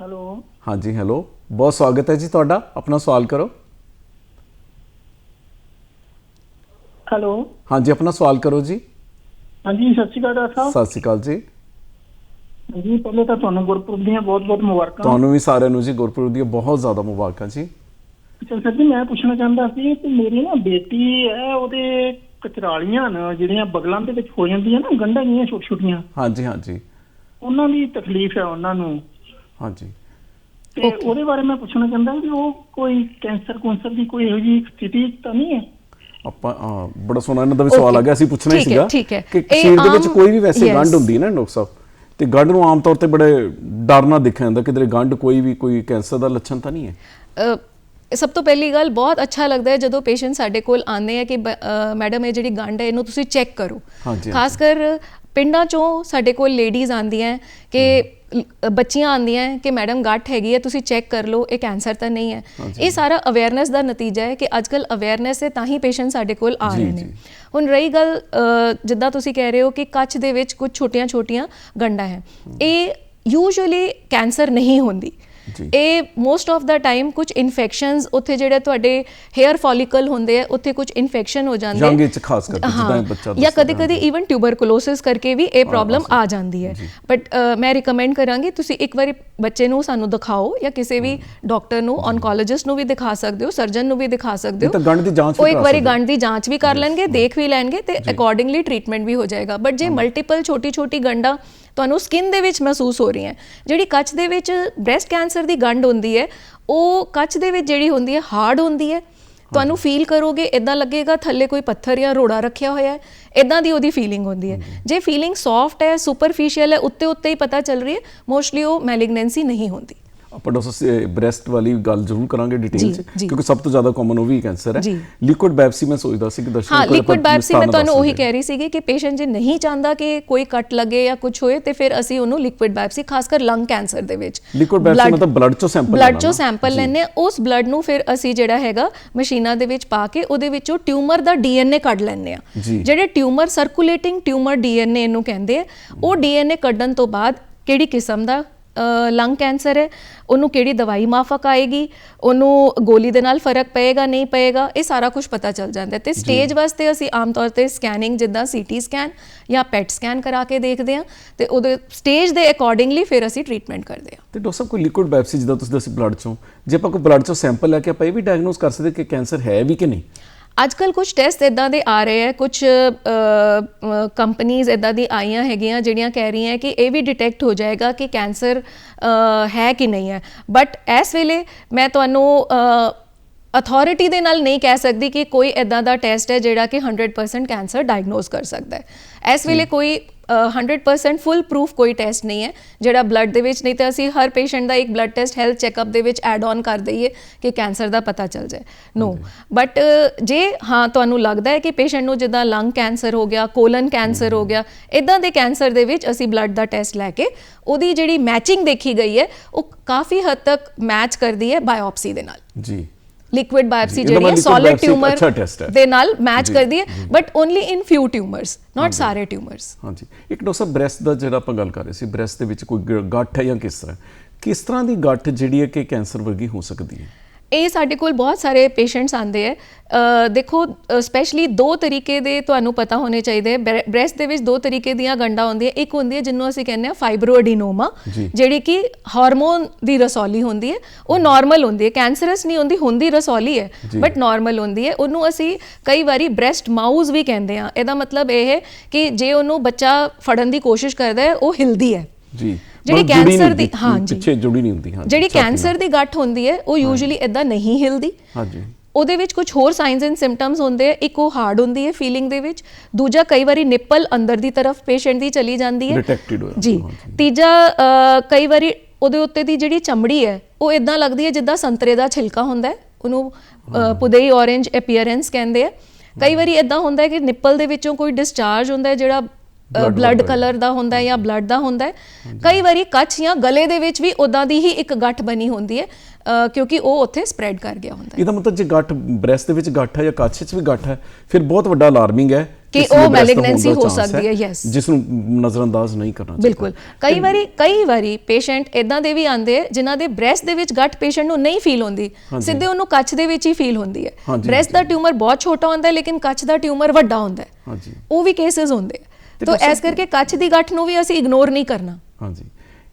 ਹੈਲੋ ਹਾਂਜੀ ਹੈਲੋ ਬਹੁਤ ਸਵਾਗਤ ਹੈ ਜੀ ਤੁਹਾਡਾ। ਆਪਣਾ ਸਵਾਲ ਕਰੋ। ਹੈਲੋ ਹਾਂਜੀ ਆਪਣਾ ਸਵਾਲ ਕਰੋ ਜੀ। ਹਾਂਜੀ ਸਤਿ ਸ਼੍ਰੀ ਅਕਾਲ ਡਾਕਟਰ ਸਾਹਿਬ। ਸਤਿ ਸ਼੍ਰੀ ਅਕਾਲ ਜੀ। ਜੀ ਪਹਿਲੇ ਤਾਂ ਤੁਹਾਨੂੰ ਗੁਰਪੁਰਬ ਦੀਆਂ ਬਹੁਤ-ਬਹੁਤ ਮੁਬਾਰਕਾਂ। ਤੁਹਾਨੂੰ ਵੀ ਸਾਰਿਆਂ ਨੂੰ ਜੀ ਗੁਰਪੁਰਬ ਦੀਆਂ ਬਹੁਤ ਜ਼ਿਆਦਾ ਮੁਬਾਰਕਾਂ ਜੀ। ਅੱਛਾ ਸਰ ਜੀ ਮੈਂ ਪੁੱਛਣਾ ਚਾਹੁੰਦਾ ਸੀ ਕਿ ਮੇਰੀ ਨਾ ਬੇਟੀ ਹੈ ਉਹਦੇ ਕਚਰਾਲੀਆਂ ਨਾ ਜਿਹੜੀਆਂ ਬਗਲਾਂ ਦੇ ਵਿੱਚ ਹੋ ਜਾਂਦੀਆਂ ਨਾ ਗੰਢਾਂ ਜਿਹੀਆਂ ਛੋਟੀਆਂ ਹਾਂਜੀ ਹਾਂਜੀ। ਉਹਨਾਂ ਦੀ ਤਕਲੀਫ ਹੈ ਉਹਨਾਂ ਨੂੰ। ਹਾਂਜੀ। ਤੇ ਉਹਦੇ ਬਾਰੇ ਮੈਂ ਪੁੱਛਣਾ ਚਾਹੁੰਦਾ ਕਿ ਉਹ ਕੋਈ ਕੈਂਸਰ ਕੌਂਸਰ ਦੀ ਕੋਈ ਇਹੋ ਜਿਹੀ ਸਥਿਤੀ ਤਾਂ ਨਹੀਂ ਹੈ? ਆਪਾਂ ਬੜਾ ਸੋਹਣਾ ਇਹਨਾਂ ਦਾ ਵੀ ਸਵਾਲ ਆ ਗਿਆ ਅਸੀਂ ਪੁੱਛਣਾ ਹੀ ਸੀਗਾ ਠੀਕ ਹੈ। ਕਿ ਇਹ ਸਰੀਰ ਦੇ ਵਿੱਚ ਕੋਈ ਵੀ ਵੈਸੇ. ਗੰਢ ਹੁੰਦੀ ਹੈ ਨਾ ਡਾਕਟਰ ਸਾਹਿਬ? ਤੇ ਗੰਢ ਨੂੰ ਆਮ ਤੌਰ ਤੇ ਬੜੇ ਡਰ ਨਾਲ ਦੇਖਿਆ ਜਾਂਦਾ ਕਿਧਰੇ ਗੰਢ ਕੋਈ ਵੀ ਕੋਈ ਕੈਂਸਰ ਦਾ ਲੱਛਣ ਤਾਂ ਨਹੀਂ ਹੈ? ਸਭ ਤੋਂ ਪਹਿਲੀ ਗੱਲ ਬਹੁਤ ਅੱਛਾ ਲੱਗਦਾ ਹੈ ਜਦੋਂ ਪੇਸ਼ੈਂਟ ਸਾਡੇ ਕੋਲ ਆਉਂਦੇ ਆ ਕਿ ਮੈਡਮ ਇਹ ਜਿਹੜੀ ਗੰਢ ਹੈ ਇਹਨੂੰ ਤੁਸੀਂ ਚੈੱਕ ਕਰੋ। ਖਾਸ ਕਰ ਪਿੰਡਾਂ ਚੋਂ ਸਾਡੇ ਕੋਲ ਲੇਡੀਜ਼ ਆਉਂਦੀਆਂ ਕਿ ਬੱਚੀਆਂ ਆਉਂਦੀਆਂ ਹੈ ਕਿ ਮੈਡਮ ਗੱਠ ਹੈਗੀ ਹੈ ਤੁਸੀਂ ਚੈੱਕ ਕਰ ਲਓ ਇਹ ਕੈਂਸਰ ਤਾਂ ਨਹੀਂ ਹੈ ਇਹ ਸਾਰਾ ਅਵੇਅਰਨੈਸ ਦਾ ਨਤੀਜਾ ਹੈ ਕਿ ਅੱਜਕੱਲ ਅਵੇਅਰਨੈਸ ਹੈ ਤਾਂ ਹੀ ਪੇਸ਼ੈਂਟ ਸਾਡੇ ਕੋਲ ਆ ਰਹੇ ਨੇ। ਹੁਣ ਰਹੀ ਗੱਲ ਜਿੱਦਾਂ ਤੁਸੀਂ ਕਹਿ ਰਹੇ ਹੋ ਕਿ ਕੱਚ ਦੇ ਵਿੱਚ ਕੁਝ ਛੋਟੀਆਂ-ਛੋਟੀਆਂ ਗੰਢਾਂ ਹੈ ਇਹ ਯੂਜੂਅਲੀ ਕੈਂਸਰ ਨਹੀਂ ਹੁੰਦੀ। ਇਹ ਮੋਸਟ ਆਫ ਦਾ ਟਾਈਮ ਕੁਝ ਇਨਫੈਕਸ਼ਨਸ ਉੱਥੇ ਜਿਹੜੇ ਤੁਹਾਡੇ ਹੇਅਰ ਫੋਲੀਕਲ ਹੁੰਦੇ ਆ ਉੱਥੇ ਕੁਝ ਇਨਫੈਕਸ਼ਨ ਹੋ ਜਾਂਦੇ age 'ਚ ਖਾਸ ਕਰਕੇ, ਜਿੱਦਾਂ ਬੱਚਾ ਜਾਂ ਦੱਸਦਾ ਕਦੇ ਕਦੇ ਈਵਨ ਟਿਊਬਰਕਲੋਸਿਸ ਕਰਕੇ ਵੀ ਇਹ ਪ੍ਰੋਬਲਮ ਆ ਜਾਂਦੀ ਹੈ। ਬਟ ਮੈਂ ਰეკਮੈਂਡ ਕਰਾਂਗੀ ਤੁਸੀਂ ਇੱਕ ਵਾਰੀ ਬੱਚੇ ਨੂੰ ਸਾਨੂੰ ਦਿਖਾਓ ਜਾਂ ਕਿਸੇ ਵੀ ਡਾਕਟਰ ਨੂੰ ਔਨਕੋਲੋਜਿਸਟ ਨੂੰ ਵੀ ਦਿਖਾ ਸਕਦੇ ਹੋ ਸਰਜਨ ਨੂੰ ਵੀ ਦਿਖਾ ਸਕਦੇ ਹੋ ਤਾਂ ਗੰਢ ਦੀ ਜਾਂਚ ਵੀ ਉਹ ਇੱਕ ਵਾਰੀ। ਗੰਢ ਦੀ ਜਾਂਚ ਵੀ ਕਰ ਲੈਣਗੇ ਦੇਖ ਵੀ ਲੈਣਗੇ ਤੇ ਅਕੋਰਡਿੰਗਲੀ ਟ੍ਰੀਟਮੈਂਟ ਵੀ ਹੋ ਜਾਏਗਾ। ਬਟ ਜੇ ਮਲਟੀਪਲ ਛੋਟੀ ਛੋਟੀ ਗੰਢਾਂ ਤੁਹਾਨੂੰ ਸਕਿਨ ਦੇ ਵਿੱਚ ਮਹਿਸੂਸ ਹੋ ਰਹੀਆਂ। ਜਿਹੜੀ ਕੱਚ ਦੇ ਵਿੱਚ ਬ੍ਰੈਸਟ ਕੈਂਸਰ ਦੀ ਗੰਢ ਹੁੰਦੀ ਹੈ ਉਹ ਕੱਚ ਦੇ ਵਿੱਚ ਜਿਹੜੀ ਹੁੰਦੀ ਹੈ ਹਾਰਡ ਹੁੰਦੀ ਹੈ। ਤੁਹਾਨੂੰ ਫੀਲ ਕਰੋਗੇ ਇਦਾਂ ਲੱਗੇਗਾ ਥੱਲੇ ਕੋਈ ਪੱਥਰ ਜਾਂ ਰੋੜਾ ਰੱਖਿਆ ਹੋਇਆ ਹੈ ਇਦਾਂ ਦੀ ਉਹਦੀ ਫੀਲਿੰਗ ਹੁੰਦੀ ਹੈ। ਜੇ ਫੀਲਿੰਗ ਸੌਫਟ ਹੈ ਸੁਪਰਫੀਸ਼ੀਅਲ ਹੈ ਉੱਤੇ ਉੱਤੇ ਹੀ ਪਤਾ ਚੱਲ ਰਹੀ ਹੈ ਮੋਸਟਲੀ ਉਹ ਮੈਲਿਗਨੈਂਸੀ ਨਹੀਂ ਹੁੰਦੀ। ਆਪਾਂ ਡਾਕਟਰ ਬ੍ਰੈਸਟ ਵਾਲੀ ਗੱਲ ਜ਼ਰੂਰ ਕਰਾਂਗੇ ਡਿਟੇਲ ਚ। ਕਿਉਂਕਿ ਸਭ ਤੋਂ ਜ਼ਿਆਦਾ ਕਾਮਨ ਉਹ ਵੀ ਕੈਂਸਰ ਹੈ। ਲਿਕੁਇਡ ਬਾਇਪਸੀ ਮੈਂ ਸੋਚਦਾ ਸੀ ਕਿ ਦਰਸ਼ਕਾਂ ਹਾਂ ਕੋਲ ਲਿਕੁਇਡ ਬਾਇਪਸੀ ਮੈਂ ਤੁਹਾਨੂੰ ਉਹੀ। ਕਹਿ ਰਹੀ ਸੀਗੀ ਕਿ ਪੇਸ਼ੈਂਟ ਜੇ ਨਹੀਂ ਚਾਹੁੰਦਾ ਕਿ ਕੋਈ ਕੱਟ ਲੱਗੇ ਜਾਂ ਕੁਝ ਹੋਏ ਤੇ ਫਿਰ ਅਸੀਂ ਉਹਨੂੰ ਲਿਕੁਇਡ ਬਾਇਪਸੀ ਖਾਸ ਕਰ ਲੰਗ ਕੈਂਸਰ ਦੇ ਵਿੱਚ Liquid biopsy ਮਤਲਬ blood ਚੋਂ sample ਬਲੱਡ ਲੈਣਾ ਚੋਂ? ਸੈਂਪਲ। ਲੈਣੇ ਉਸ ਬਲੱਡ ਨੂੰ ਫਿਰ ਅਸੀਂ ਜਿਹੜਾ ਹੈਗਾ ਮਸ਼ੀਨਾਂ ਦੇ ਵਿੱਚ ਪਾ ਕੇ ਉਹਦੇ ਵਿੱਚੋਂ ਟਿਊਮਰ ਦਾ ਡੀਐਨਏ ਕੱਢ ਲੈਂਦੇ ਆ। ਜਿਹੜੇ ਟਿਊਮਰ ਸਰਕੂਲੇਟਿੰਗ ਟਿਊਮਰ ਡੀਐਨਏ ਇਹਨੂੰ ਕਹਿੰਦੇ ਆ ਉਹ ਡੀਐਨਏ ਕੱਢਣ ਤੋਂ ਬਾਅਦ ਕਿਹੜੀ ਕਿਸਮ ਦਾ ਲੰਗ ਕੈਂਸਰ ਹੈ ਉਹਨੂੰ ਕਿਹੜੀ ਦਵਾਈ ਮਾਫਕ ਆਏਗੀ ਉਹਨੂੰ ਗੋਲੀ ਦੇ ਨਾਲ ਫ਼ਰਕ ਪਏਗਾ ਨਹੀਂ ਪਏਗਾ ਇਹ ਸਾਰਾ ਕੁਝ ਪਤਾ ਚੱਲ ਜਾਂਦਾ ਤੇ ਸਟੇਜ ਵਾਸਤੇ ਅਸੀਂ ਆਮ ਤੌਰ ਤੇ ਸਕੈਨਿੰਗ ਜਿੱਦਾਂ ਸੀਟੀ ਸਕੈਨ ਜਾਂ ਪੈਟ ਸਕੈਨ ਕਰਾ ਕੇ ਦੇਖਦੇ ਹਾਂ ਤੇ ਉਹਦੇ ਸਟੇਜ ਦੇ ਅਕੋਰਡਿੰਗਲੀ ਫਿਰ ਅਸੀਂ ਟ੍ਰੀਟਮੈਂਟ ਕਰਦੇ ਹਾਂ। ਤੇ ਡਾਕਟਰ ਸਾਹਿਬ ਕੋਈ ਲਿਕੁਇਡ ਬਾਇਪਸੀ ਜਿੱਦਾਂ ਤੁਸੀਂ ਦੱਸੀ ਬਲੱਡ ਚੋਂ ਜੇ ਆਪਾਂ ਕੋਈ ਬਲੱਡ ਚੋਂ ਸੈਂਪਲ ਲੈ ਕੇ ਆਪਾਂ ਇਹ ਵੀ ਡਾਇਗਨੋਸ ਕਰ ਸਕਦੇ ਕਿ ਕੈਂਸਰ ਹੈ ਵੀ ਕਿ ਨਹੀਂ? ਅੱਜ ਕੱਲ ਕੁਝ ਟੈਸਟ ਇਦਾਂ ਦੇ ਆ ਰਹੇ ਹੈ ਕੁਝ ਕੰਪਨੀਆਂ ਇਦਾਂ ਦੀ ਆਈਆਂ ਹੈਗੀਆਂ ਜਿਹੜੀਆਂ ਕਹਿ ਰਹੀਆਂ ਕਿ ਇਹ ਵੀ ਡਿਟੈਕਟ ਹੋ ਜਾਏਗਾ ਕਿ ਕੈਂਸਰ ਹੈ ਕਿ ਨਹੀਂ ਹੈ। ਬਟ ਇਸ ਵੇਲੇ ਮੈਂ ਤੁਹਾਨੂੰ ਅਥਾਰਟੀ ਦੇ ਨਾਲ ਨਹੀਂ ਕਹਿ ਸਕਦੀ ਕਿ ਕੋਈ ਇਦਾਂ ਦਾ ਟੈਸਟ ਹੈ ਜਿਹੜਾ ਕਿ 100% ਕੈਂਸਰ ਡਾਇਗਨੋਸ ਕਰ ਸਕਦਾ ਹੈ। ਇਸ ਵੇਲੇ ਕੋਈ 100% ਫੁੱਲ ਪ੍ਰੂਫ ਕੋਈ ਟੈਸਟ ਨਹੀਂ ਹੈ ਜਿਹੜਾ ਬਲੱਡ ਦੇ ਵਿੱਚ ਨਹੀਂ ਤਾਂ ਅਸੀਂ ਹਰ ਪੇਸ਼ੈਂਟ ਦਾ ਇੱਕ ਬਲੱਡ ਟੈਸਟ ਹੈਲਥ ਚੈੱਕਅਪ ਦੇ ਵਿੱਚ ਐਡ ਆਨ ਕਰ ਦਈਏ ਕਿ ਕੈਂਸਰ ਦਾ ਪਤਾ ਚੱਲ ਜਾਏ। ਨੋ ਬਟ ਜੇ ਹਾਂ ਤੁਹਾਨੂੰ ਲੱਗਦਾ ਹੈ ਕਿ ਪੇਸ਼ੈਂਟ ਨੂੰ ਜਿੱਦਾਂ ਲੰਗ ਕੈਂਸਰ ਹੋ ਗਿਆ ਕੋਲਨ ਕੈਂਸਰ ਹੋ ਗਿਆ ਇਦਾਂ ਦੇ ਕੈਂਸਰ ਦੇ ਵਿੱਚ ਅਸੀਂ ਬਲੱਡ ਦਾ ਟੈਸਟ ਲੈ ਕੇ ਉਹਦੀ ਜਿਹੜੀ ਮੈਚਿੰਗ ਦੇਖੀ ਗਈ ਹੈ ਉਹ ਕਾਫੀ ਹੱਦ ਤੱਕ ਮੈਚ ਕਰਦੀ ਹੈ ਬਾਇਓਪਸੀ ਦੇ ਨਾਲ। ਜੀ। ਲਿਕੁਇਡ ਇਹਦਾ ਜਿਹੜੀ ਹੈ ਸੋਲਿਡ ਟਿਊਮਰ। ਦੇ ਨਾਲ ਮੈਚ ਕਰਦੀ ਹੈ but only in few tumours not ਸਾਰੇ ਟਿਊਮਰਸ ਹਾਂਜੀ। ਇੱਕ ਸਾਹਿਬ ਬ੍ਰੈਸਟ ਦਾ ਜਿਹੜਾ ਆਪਾਂ ਗੱਲ ਕਰ ਰਹੇ ਸੀ ਬ੍ਰੈਸਟ ਦੇ ਵਿੱਚ ਕੋਈ ਗੱਠ ਹੈ ਜਾਂ ਕਿਸ ਤਰ੍ਹਾਂ? ਕਿਸ ਤਰ੍ਹਾਂ ਦੀ ਗੱਠ ਜਿਹੜੀ ਹੈ ਕਿ ਕੈਂਸਰ ਵਰਗੀ ਹੋ ਸਕਦੀ ਹੈ? ਇਹ ਸਾਡੇ ਕੋਲ ਬਹੁਤ ਸਾਰੇ ਪੇਸ਼ੈਂਟਸ ਹੈ ਅ, ਦੇਖੋ ਸਪੈਸ਼ਲੀ ਦੋ ਤਰੀਕੇ ਦੇ ਤੁਹਾਨੂੰ ਪਤਾ ਹੋਣੇ ਚਾਹੀਦੇ ਬ੍ਰੈਸਟ ਦੇ ਵਿੱਚ ਦੋ ਤਰੀਕੇ ਦੀਆਂ ਗੰਡਾ ਹੁੰਦੀਆਂ। ਇੱਕ ਹੁੰਦੀ ਹੈ ਜਿਹਨੂੰ ਅਸੀਂ ਕਹਿੰਦੇ ਆ ਫਾਈਬਰੋਐਡੀਨੋਮਾ ਜੀ। ਜਿਹੜੀ ਕਿ ਹਾਰਮੋਨ ਦੀ ਰਸੌਲੀ ਹੁੰਦੀ ਹੈ। ਉਹ ਨਾਰਮਲ ਹੁੰਦੀ ਹੈ। ਕੈਂਸਰਸ ਨਹੀਂ ਹੁੰਦੀ ਹੁੰਦੀ ਰਸੌਲੀ ਹੈ। ਬਟ ਨਾਰਮਲ ਹੁੰਦੀ ਹੈ। ਉਹਨੂੰ ਅਸੀਂ ਕਈ ਵਾਰੀ ਬ੍ਰੈਸਟ ਮਾਊਸ ਵੀ ਕਹਿੰਦੇ ਆ ਇਹਦਾ ਮਤਲਬ ਇਹ ਹੈ ਕਿ ਜੇ ਉਹਨੂੰ ਬੱਚਾ ਫੜਨ ਦੀ ਕੋਸ਼ਿਸ਼ ਕਰਦਾ ਹੈ ਉਹ ਹਿਲਦੀ ਹੈ। ਜੀ। ਜਿਹੜੀ ਕੈਂਸਰ ਦੀ- ਹਾਂਜੀ। ਪਿੱਛੇ ਜੁੜੀ ਨਹੀਂ ਹੁੰਦੀ ਹਾਂ ਜਿਹੜੀ ਕੈਂਸਰ ਦੀ ਗੱਠ ਹੁੰਦੀ ਹੈ ਉਹ ਯੂਜੂਲੀ ਇਦਾਂ ਨਹੀਂ ਹਿਲਦੀ। ਹਾਂਜੀ। ਉਹਦੇ ਵਿੱਚ ਕੁਝ ਹੋਰ ਸਾਈਨਸ ਐਂਡ ਸਿੰਪਟਮਸ ਹੁੰਦੇ ਆ। ਇੱਕ ਉਹ ਹਾਰਡ ਹੁੰਦੀ ਹੈ ਫੀਲਿੰਗ ਦੇ ਵਿੱਚ। ਦੂਜਾ ਕਈ ਵਾਰੀ ਨਿੱਪਲ ਅੰਦਰ ਦੀ ਤਰਫ ਪੇਸ਼ੈਂਟ ਦੀ ਚਲੀ ਜਾਂਦੀ ਹੈ। Detected ਹੋਇਆ, ਜੀ। ਤੀਜਾ ਕਈ ਵਾਰੀ ਉਹਦੇ ਉੱਤੇ ਦੀ ਜਿਹੜੀ ਚਮੜੀ ਹੈ ਉਹ ਇਦਾਂ ਲੱਗਦੀ ਹੈ ਜਿੱਦਾਂ ਸੰਤਰੇ ਦਾ ਛਿਲਕਾ ਹੁੰਦਾ ਹੈ। ਉਹਨੂੰ ਪੁਦਈ ਔਰੇਂਜ ਅਪੀਅਰੈਂਸ ਕਹਿੰਦੇ ਆ। ਕਈ ਵਾਰੀ ਇਦਾਂ ਹੁੰਦਾ ਹੈ ਕਿ ਨਿੱਪਲ ਦੇ ਵਿੱਚੋਂ ਕੋਈ ਡਿਸਚਾਰਜ ਹੁੰਦਾ ਹੈ ਜਿਹੜਾ ਬਲੱਡ। ਕਲਰ ਦਾ ਹੁੰਦਾ ਹੈ ਜਾਂ ਬਲੱਡ ਦਾ ਹੁੰਦਾ ਹੈ। ਕਈ ਵਾਰੀ ਕੱਚ ਜਾਂ ਗਲੇ ਦੇ ਵਿੱਚ ਵੀ ਉਦਾਂ ਦੀ ਹੀ ਇੱਕ ਗੱਠ ਬਣੀ ਹੁੰਦੀ ਹੈ ਕਿਉਂਕਿ ਉਹ ਉੱਥੇ ਸਪਰੈਡ ਕਰ ਗਿਆ ਹੁੰਦਾ ਹੈ। ਇਹਦਾ ਮਤਲਬ ਜੇ ਗੱਠ ਬ੍ਰੈਸਟ ਦੇ ਵਿੱਚ ਗੱਠ ਹੈ ਜਾਂ ਕੱਛ ਵਿੱਚ ਵੀ ਗੱਠ ਹੈ ਫਿਰ ਬਹੁਤ ਵੱਡਾ ਅਲਾਰਮਿੰਗ ਹੈ ਕਿ ਉਹ ਦਾ ਹੋ ਸਕਦੀ ਹੈ, yes। ਜਿਸ ਨੂੰ ਨਜ਼ਰਅੰਦਾਜ਼ ਨਹੀਂ ਕਰਨਾ ਚਾਹੀਦਾ। ਬਿਲਕੁਲ। ਕਈ ਵਾਰੀ ਕਈ ਵਾਰੀ ਪੇਸ਼ੈਂਟ ਇਦਾਂ ਦੇ ਵੀ ਆਉਂਦੇ ਆ ਜਿਨ੍ਹਾਂ ਦੇ ਬ੍ਰੈਸਟ ਦੇ ਵਿੱਚ ਗੱਠ ਪੇਸ਼ੈਂਟ ਨੂੰ ਨਹੀਂ ਫੀਲ ਹੁੰਦੀ ਸਿੱਧੇ ਉਹਨੂੰ ਕੱਚ ਦੇ ਵਿੱਚ ਹੀ ਫੀਲ ਹੁੰਦੀ ਹੈ। ਬ੍ਰੈਸਟ ਦਾ ਟਿਊਮਰ ਬਹੁਤ ਛੋਟਾ ਹੁੰਦਾ ਹੈ ਲੇਕਿਨ ਕੱਚ ਦਾ ਟਿਊਮਰ ਵੱਡਾ ਹੁੰਦਾ ਹੈ। ਹਾਂਜੀ। ਉਹ ਵੀ ਕੇਸਸ ਹੁੰਦੇ ਤੇ ਇਸ ਕਰਕੇ ਕੱਚ ਦੀ ਗੱਠ ਨੂੰ ਵੀ ਅਸੀਂ ਇਗਨੋਰ ਨਹੀਂ ਕਰਨਾ। ਹਾਂਜੀ।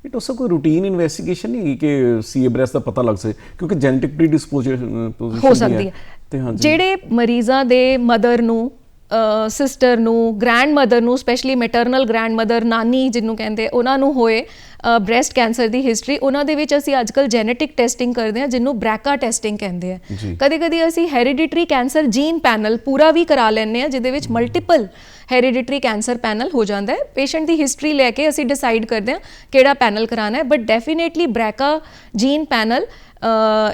ਇਹ ਤਾਂ ਕੋਈ ਰੂਟੀਨ ਇਨਵੈਸਟੀਗੇਸ਼ਨ ਨਹੀਂ ਕਿ ਸੀਏ ਬ੍ਰੈਸਟ ਦਾ ਪਤਾ ਲੱਗ ਸਕੇ ਕਿਉਂਕਿ ਜੈਨੇਟਿਕ ਪ੍ਰੀਡਿਸਪੋਜੀਸ਼ਨ ਹੋ ਸਕਦੀ ਹੈ। ਤੇ ਹਾਂਜੀ। ਜਿਹੜੇ ਮਰੀਜ਼ਾਂ ਦੇ ਮਦਰ ਨੂੰ ਸਿਸਟਰ ਨੂੰ ਗ੍ਰੈਂਡ ਮਦਰ ਨੂੰ ਸਪੈਸ਼ਲੀ ਮੈਟਰਨਲ ਗ੍ਰੈਂਡ ਮਦਰ ਨਾਨੀ ਜਿਹਨੂੰ ਕਹਿੰਦੇ ਉਹਨਾਂ ਨੂੰ ਹੋਏ ਬ੍ਰੈਸਟ ਕੈਂਸਰ ਦੀ ਹਿਸਟਰੀ ਉਹਨਾਂ ਦੇ ਵਿੱਚ ਅਸੀਂ ਅੱਜਕੱਲ ਜੈਨੇਟਿਕ ਟੈਸਟਿੰਗ ਕਰਦੇ ਹਾਂ ਜਿਹਨੂੰ ਬ੍ਰੈਕਾ ਟੈਸਟਿੰਗ ਕਹਿੰਦੇ ਆ। ਕਦੇ-ਕਦੇ ਅਸੀਂ ਹੈਰੀਡਿਟਰੀ ਕੈਂਸਰ ਜੀਨ ਪੈਨਲ ਪੂਰਾ ਵੀ ਕਰਾ ਲੈਂਦੇ ਆ ਜਿਹਦੇ ਵਿੱਚ ਮਲਟੀਪਲ ਹੈਰੀਡਿਟਰੀ ਕੈਂਸਰ ਪੈਨਲ ਹੋ ਜਾਂਦਾ ਹੈ। ਪੇਸ਼ੈਂਟ ਦੀ ਹਿਸਟਰੀ ਲੈ ਕੇ ਅਸੀਂ ਡਿਸਾਈਡ ਕਰਦੇ ਹਾਂ ਕਿਹੜਾ ਪੈਨਲ ਕਰਾਣਾ ਹੈ but definitely BRCA gene panel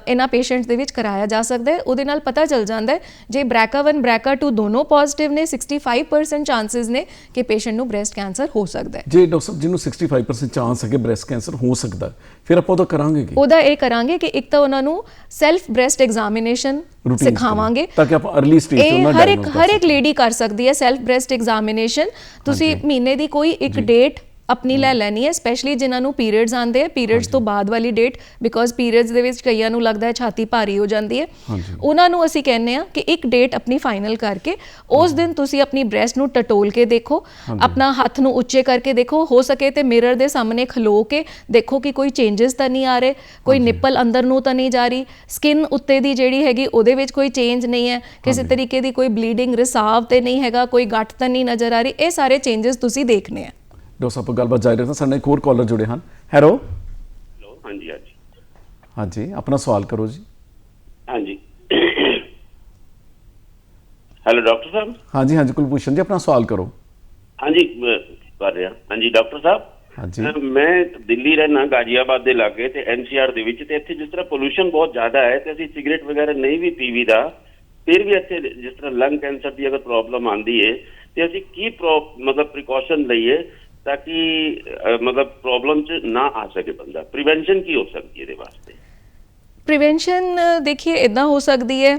ਇਹਨਾਂ ਪੇਸ਼ੈਂਟਸ ਦੇ ਵਿੱਚ ਕਰਾਇਆ ਜਾ ਸਕਦਾ ਹੈ। ਉਹਦੇ ਨਾਲ ਪਤਾ ਚੱਲ ਜਾਂਦਾ ਹੈ ਜੇ BRCA1 BRCA2 ਦੋਨੋਂ ਪੋਜ਼ਿਟਿਵ ਨੇ 65% ਚਾਂਸਸ ਨੇ ਕਿ ਪੇਸ਼ੈਂਟ ਨੂੰ ਬ੍ਰੈਸਟ ਕੈਂਸਰ ਹੋ ਸਕਦਾ ਹੈ। ਜੇ ਡਾਕਟਰ ਸਾਹਿਬ ਜਿਹਨੂੰ 65% ਚਾਂਸ ਹੈ ਕਿ ਬ੍ਰੈਸਟ ਕੈਂਸਰ ਹੋ ਸਕਦਾ ਫਿਰ ਆਪਾਂ ਉਹਦਾ ਕਰਾਂਗੇ ਕੀ? ਉਹਦਾ ਇਹ ਕਰਾਂਗੇ ਕਿ ਇੱਕ ਤਾਂ ਉਹਨਾਂ ਨੂੰ ਸੈਲਫ ਬ੍ਰੈਸਟ ਐਗਜ਼ਾਮੀਨੇਸ਼ਨ ਸਿਖਾਵਾਂਗੇ। ਤਾਂ ਕਿ ਆਪਾਂ early stage ਤੋਂ ਉਹਨਾਂ ਹਰ ਇੱਕ ਹਰ ਇੱਕ ਲੇਡੀ ਕਰ ਸਕਦੀ ਹੈ ਸੈਲਫ ਬ੍ਰੈਸਟ ਐਗਜ਼ਾਮੀਨੇਸ਼ਨ ਤੁਸੀਂ ਮਹੀਨੇ ਦੀ ਕੋਈ ਇੱਕ ਡੇਟ ਆਪਣੀ ਲੈ ਲੈਣੀ ਹੈ ਸਪੈਸ਼ਲੀ ਜਿਨ੍ਹਾਂ ਨੂੰ ਪੀਰੀਅਡਸ ਆਉਂਦੇ ਆ ਪੀਰੀਅਡਸ ਤੋਂ ਬਾਅਦ ਵਾਲੀ ਡੇਟ ਬਿਕੋਜ਼ ਪੀਰੀਅਡਸ ਦੇ ਵਿੱਚ ਕਈਆਂ ਨੂੰ ਲੱਗਦਾ ਹੈ ਛਾਤੀ ਭਾਰੀ ਹੋ ਜਾਂਦੀ ਹੈ। ਉਹਨਾਂ ਨੂੰ ਅਸੀਂ ਕਹਿੰਦੇ ਆ ਕਿ ਇੱਕ ਡੇਟ ਆਪਣੀ ਫਾਈਨਲ ਕਰਕੇ ਉਸ ਦਿਨ ਤੁਸੀਂ ਆਪਣੀ ਬ੍ਰੈਸਟ ਨੂੰ ਟਟੋਲ ਕੇ ਦੇਖੋ ਆਪਣਾ ਹੱਥ ਨੂੰ ਉੱਚੇ ਕਰਕੇ ਦੇਖੋ ਹੋ ਸਕੇ ਤੇ ਮਿਰਰ ਦੇ ਸਾਹਮਣੇ ਖਲੋ ਕੇ ਦੇਖੋ ਕਿ ਕੋਈ ਚੇਂਜਸ ਤਾਂ ਨਹੀਂ ਆ ਰਹੇ ਕੋਈ ਨਿੱਪਲ ਅੰਦਰ ਨੂੰ ਤਾਂ ਨਹੀਂ ਜਾ ਰਹੀ ਸਕਿਨ ਉੱਤੇ ਦੀ ਜਿਹੜੀ ਹੈਗੀ ਉਹਦੇ ਵਿੱਚ ਕੋਈ ਚੇਂਜ ਨਹੀਂ ਹੈ ਕਿਸੇ ਤਰੀਕੇ ਦੀ ਕੋਈ ਬਲੀਡਿੰਗ ਰਿਸਾਵ ਤੇ ਨਹੀਂ ਹੈਗਾ ਕੋਈ ਗੱਠ ਤਾਂ ਨਹੀਂ ਨਜ਼ਰ ਆ ਰਹੀ ਇਹ ਸਾਰੇ ਚੇਂਜਸ ਤੁਸੀਂ ਦੇਖਨੇ ਆ। ਸਾਹਿਬ ਆਪਾਂ ਗੱਲਬਾਤ ਜਾਰੀ ਰੱਖਦੇ ਸਾਡੇ ਨਾਲ ਇੱਕ ਹੋਰ ਕਾਲਰ ਜੁੜੇ ਹਨ। ਹੈਲੋ। ਹੈਲੋ ਹਾਂਜੀ ਹਾਂਜੀ। ਹਾਂਜੀ ਆਪਣਾ ਸਵਾਲ ਕਰੋ ਜੀ। ਹਾਂਜੀ। ਹੈਲੋ ਡਾਕਟਰ ਸਾਹਿਬ? ਹਾਂਜੀ ਹਾਂਜੀ ਕੁਲਭੂਸ਼ਣ ਜੀ ਆਪਣਾ ਸਵਾਲ ਕਰੋ। ਹਾਂਜੀ ਕਰ ਰਿਹਾ। ਹਾਂਜੀ ਡਾਕਟਰ ਸਾਹਿਬ? ਹਾਂਜੀ। ਮੈਂ ਦਿੱਲੀ ਰਹਿਣਾ ਗਾਜ਼ੀਆਬਾਦ ਦੇ ਲਾਗੇ ਤੇ ਐਨਸੀਆਰ ਦੇ ਵਿੱਚ ਤੇ ਇੱਥੇ ਜਿਸ ਤਰ੍ਹਾਂ ਪੋਲੂਸ਼ਨ ਬਹੁਤ ਜ਼ਿਆਦਾ ਹੈ ਤੇ ਅਸੀਂ ਸਿਗਰਟ ਵਗੈਰਾ ਨਹੀਂ ਵੀ ਪੀਵੀ ਦਾ ਫਿਰ ਵੀ ਇੱਥੇ ਜਿਸ ਤਰ੍ਹਾਂ ਲੰਗ ਕੈਂਸਰ ਦੀ ਅਗਰ ਪ੍ਰੋਬਲਮ ਆਂਦੀ ਹੈ ਤੇ ਅਸੀਂ ਕੀ ਮਤਲਬ ਪ੍ਰੀਕਾਸ਼ਨ ਲਈਏ ਤਾਂ ਕਿ ਅਹ, ਮਤਲਬ ਪ੍ਰੋਬਲਮ ਚ ਨਾ ਆ ਸਕੇ ਬੰਦਾ ਪ੍ਰੀਵੈਂਸ਼ਨ ਕੀ ਹੋ ਸਕਦੀ ਹੈ ਇਹਦੇ ਵਾਸਤੇ ਪ੍ਰੀਵੈਂਸ਼ਨ ਦੇਖੀਏ ਇਦਾਂ ਹੋ ਸਕਦੀ ਹੈ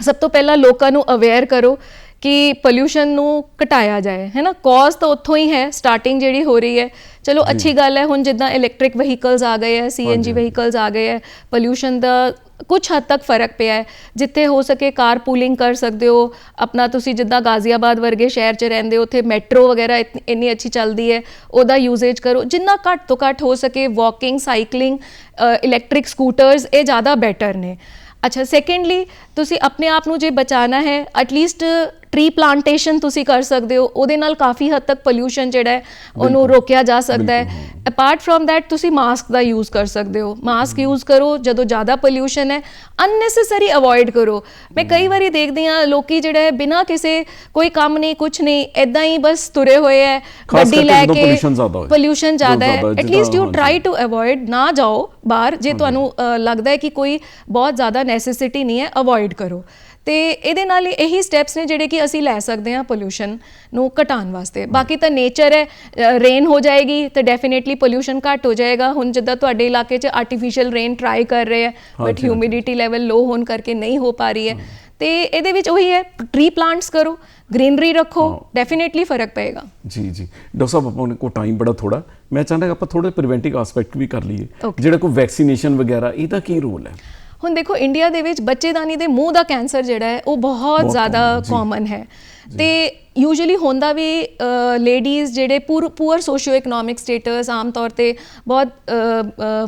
ਸਭ ਤੋਂ ਪਹਿਲਾਂ ਲੋਕਾਂ ਨੂੰ ਅਵੇਅਰ ਕਰੋ ਕਿ ਪੋਲਿਊਸ਼ਨ ਨੂੰ ਘਟਾਇਆ ਜਾਏ ਹੈ ਨਾ ਕਾਜ਼ ਤਾਂ ਉੱਥੋਂ ਹੀ ਹੈ ਸਟਾਰਟਿੰਗ ਜਿਹੜੀ ਹੋ ਰਹੀ ਹੈ ਚਲੋ ਅੱਛੀ ਗੱਲ ਹੈ ਹੁਣ ਜਿੱਦਾਂ ਇਲੈਕਟ੍ਰਿਕ ਵਹੀਕਲਸ ਆ ਗਏ ਹੈ ਸੀਐਨਜੀ ਵਹੀਕਲਸ ਆ ਗਏ ਹੈ ਪੋਲਿਊਸ਼ਨ ਦਾ ਕੁਝ ਹੱਦ ਤੱਕ ਫ਼ਰਕ ਪਿਆ ਹੈ। ਜਿੱਥੇ ਹੋ ਸਕੇ ਕਾਰ ਪੂਲਿੰਗ ਕਰ ਸਕਦੇ ਹੋ। ਆਪਣਾ ਤੁਸੀਂ ਜਿੱਦਾਂ ਗਾਜ਼ੀਆਬਾਦ ਵਰਗੇ ਸ਼ਹਿਰ 'ਚ ਰਹਿੰਦੇ ਹੋ, ਉੱਥੇ ਮੈਟਰੋ ਵਗੈਰਾ ਇਤਨੀ- ਇੰਨੀ ਅੱਛੀ ਚੱਲਦੀ ਹੈ। ਉਹਦਾ ਯੂਜ਼ੇਜ ਕਰੋ। ਜਿੰਨਾ ਘੱਟ ਤੋਂ ਘੱਟ ਹੋ ਸਕੇ ਵਾਕਿੰਗ ਸਾਈਕਲਿੰਗ ਇਲੈਕਟ੍ਰਿਕ ਸਕੂਟਰਸ ਇਹ ਜ਼ਿਆਦਾ ਬੈਟਰ ਨੇ। ਅੱਛਾ ਸੈਕੰਡਲੀ ਤੁਸੀਂ ਆਪਣੇ ਆਪ ਨੂੰ ਜੇ ਬਚਾਉਣਾ ਹੈ ਐਟਲੀਸਟ ਟਰੀ ਪਲਾਂਟੇਸ਼ਨ ਤੁਸੀਂ ਕਰ ਸਕਦੇ ਹੋ ਉਹਦੇ ਨਾਲ ਕਾਫੀ ਹੱਦ ਤੱਕ ਪੋਲਿਊਸ਼ਨ ਜਿਹੜਾ ਹੈ ਉਹਨੂੰ ਰੋਕਿਆ ਜਾ ਸਕਦਾ ਹੈ। ਅਪਾਰਟ ਫਰੋਮ ਥੈਟ ਤੁਸੀਂ ਮਾਸਕ ਦਾ ਯੂਜ਼ ਕਰ ਸਕਦੇ ਹੋ। ਮਾਸਕ ਯੂਜ਼ ਕਰੋ ਜਦੋਂ ਜ਼ਿਆਦਾ ਪੋਲਿਊਸ਼ਨ ਹੈ ਅਨਨੈਸੈਸਰੀ ਅਵੋਇਡ ਕਰੋ। ਮੈਂ ਕਈ ਵਾਰੀ ਦੇਖਦੀ ਹਾਂ ਲੋਕੀ ਜਿਹੜਾ ਹੈ ਬਿਨਾਂ ਕਿਸੇ ਕੋਈ ਕੰਮ ਨਹੀਂ ਕੁਝ ਨਹੀਂ ਐਦਾਂ ਹੀ ਬਸ ਤੁਰੇ ਹੋਏ ਹੈ ਗੱਡੀ ਲੈ ਕੇ pollution ਜ਼ਿਆਦਾ ਹੋਏ। ਪੋਲਿਊਸ਼ਨ ਜ਼ਿਆਦਾ ਹੈ। At least you try to avoid ਨਾ ਜਾਓ ਬਾਹਰ ਜੇ ਤੁਹਾਨੂੰ ਲੱਗਦਾ ਹੈ ਕਿ ਕੋਈ ਬਹੁਤ ਜ਼ਿਆਦਾ ਨੈਸੈਸਿਟੀ ਨਹੀਂ ਹੈ ਅਵੋਇਡ ਕਰੋ। ਤੇ ਇਹਦੇ ਨਾਲ ਹੀ ਇਹੀ ਸਟੈਪਸ ਨੇ ਜਿਹੜੇ ਕਿ ਅਸੀਂ ਲੈ ਸਕਦੇ ਹਾਂ ਪੋਲਿਊਸ਼ਨ ਨੂੰ ਘਟਾਉਣ ਵਾਸਤੇ। ਬਾਕੀ ਤਾਂ ਨੇਚਰ ਹੈ ਰੇਨ ਹੋ ਜਾਏਗੀ ਤਾਂ ਡੈਫੀਨਿਟਲੀ ਪੋਲਿਊਸ਼ਨ ਘੱਟ ਹੋ ਜਾਏਗਾ। ਹੁਣ ਜਿੱਦਾਂ ਤੁਹਾਡੇ ਇਲਾਕੇ 'ਚ ਆਰਟੀਫੀਸ਼ੀਅਲ ਰੇਨ ਟਰਾਈ ਕਰ ਰਹੇ ਹੈ ਬਟ। ਹਿਊਮਿਡਿਟੀ ਲੈਵਲ ਲੋ ਹੋਣ ਕਰਕੇ ਨਹੀਂ ਹੋ ਪਾ ਰਹੀ ਹੈ। ਤੇ ਇਹਦੇ ਵਿੱਚ ਉਹੀ ਹੈ ਟਰੀ ਪਲਾਂਟਸ ਕਰੋ ਗ੍ਰੀਨਰੀ ਰੱਖੋ ਡੈਫੀਨਿਟਲੀ ਫ਼ਰਕ ਪਏਗਾ। ਜੀ ਜੀ। ਡਾਕਟਰ ਸਾਹਿਬ ਆਪਾਂ ਕੋਲ ਟਾਈਮ ਬੜਾ ਥੋੜਾ ਮੈਂ ਚਾਹੁੰਦਾ ਕਿ ਆਪਾਂ ਥੋੜੇ ਪ੍ਰੀਵੈਂਟਿਵ ਐਸਪੈਕਟ ਵੀ ਕਰ ਲਈਏ. ਜਿਹੜਾ ਕੋਈ ਵੈਕਸੀਨੇਸ਼ਨ ਵਗੈਰਾ ਇਹਦਾ ਕੀ ਰੋਲ ਹੈ? ਹੁਣ ਦੇਖੋ ਇੰਡੀਆ ਦੇ ਵਿੱਚ ਬੱਚੇਦਾਨੀ ਦੇ ਮੂੰਹ ਦਾ ਕੈਂਸਰ ਜਿਹੜਾ ਹੈ ਉਹ ਬਹੁਤ ਜ਼ਿਆਦਾ। ਕਾਮਨ ਹੈ ਤੇ ਯੂਜੂਅਲੀ ਹੁੰਦਾ ਵੀ ਲੇਡੀਜ਼ ਜਿਹੜੇ poor poor socio economic status ਆਮ ਤੌਰ ਤੇ ਬਹੁਤ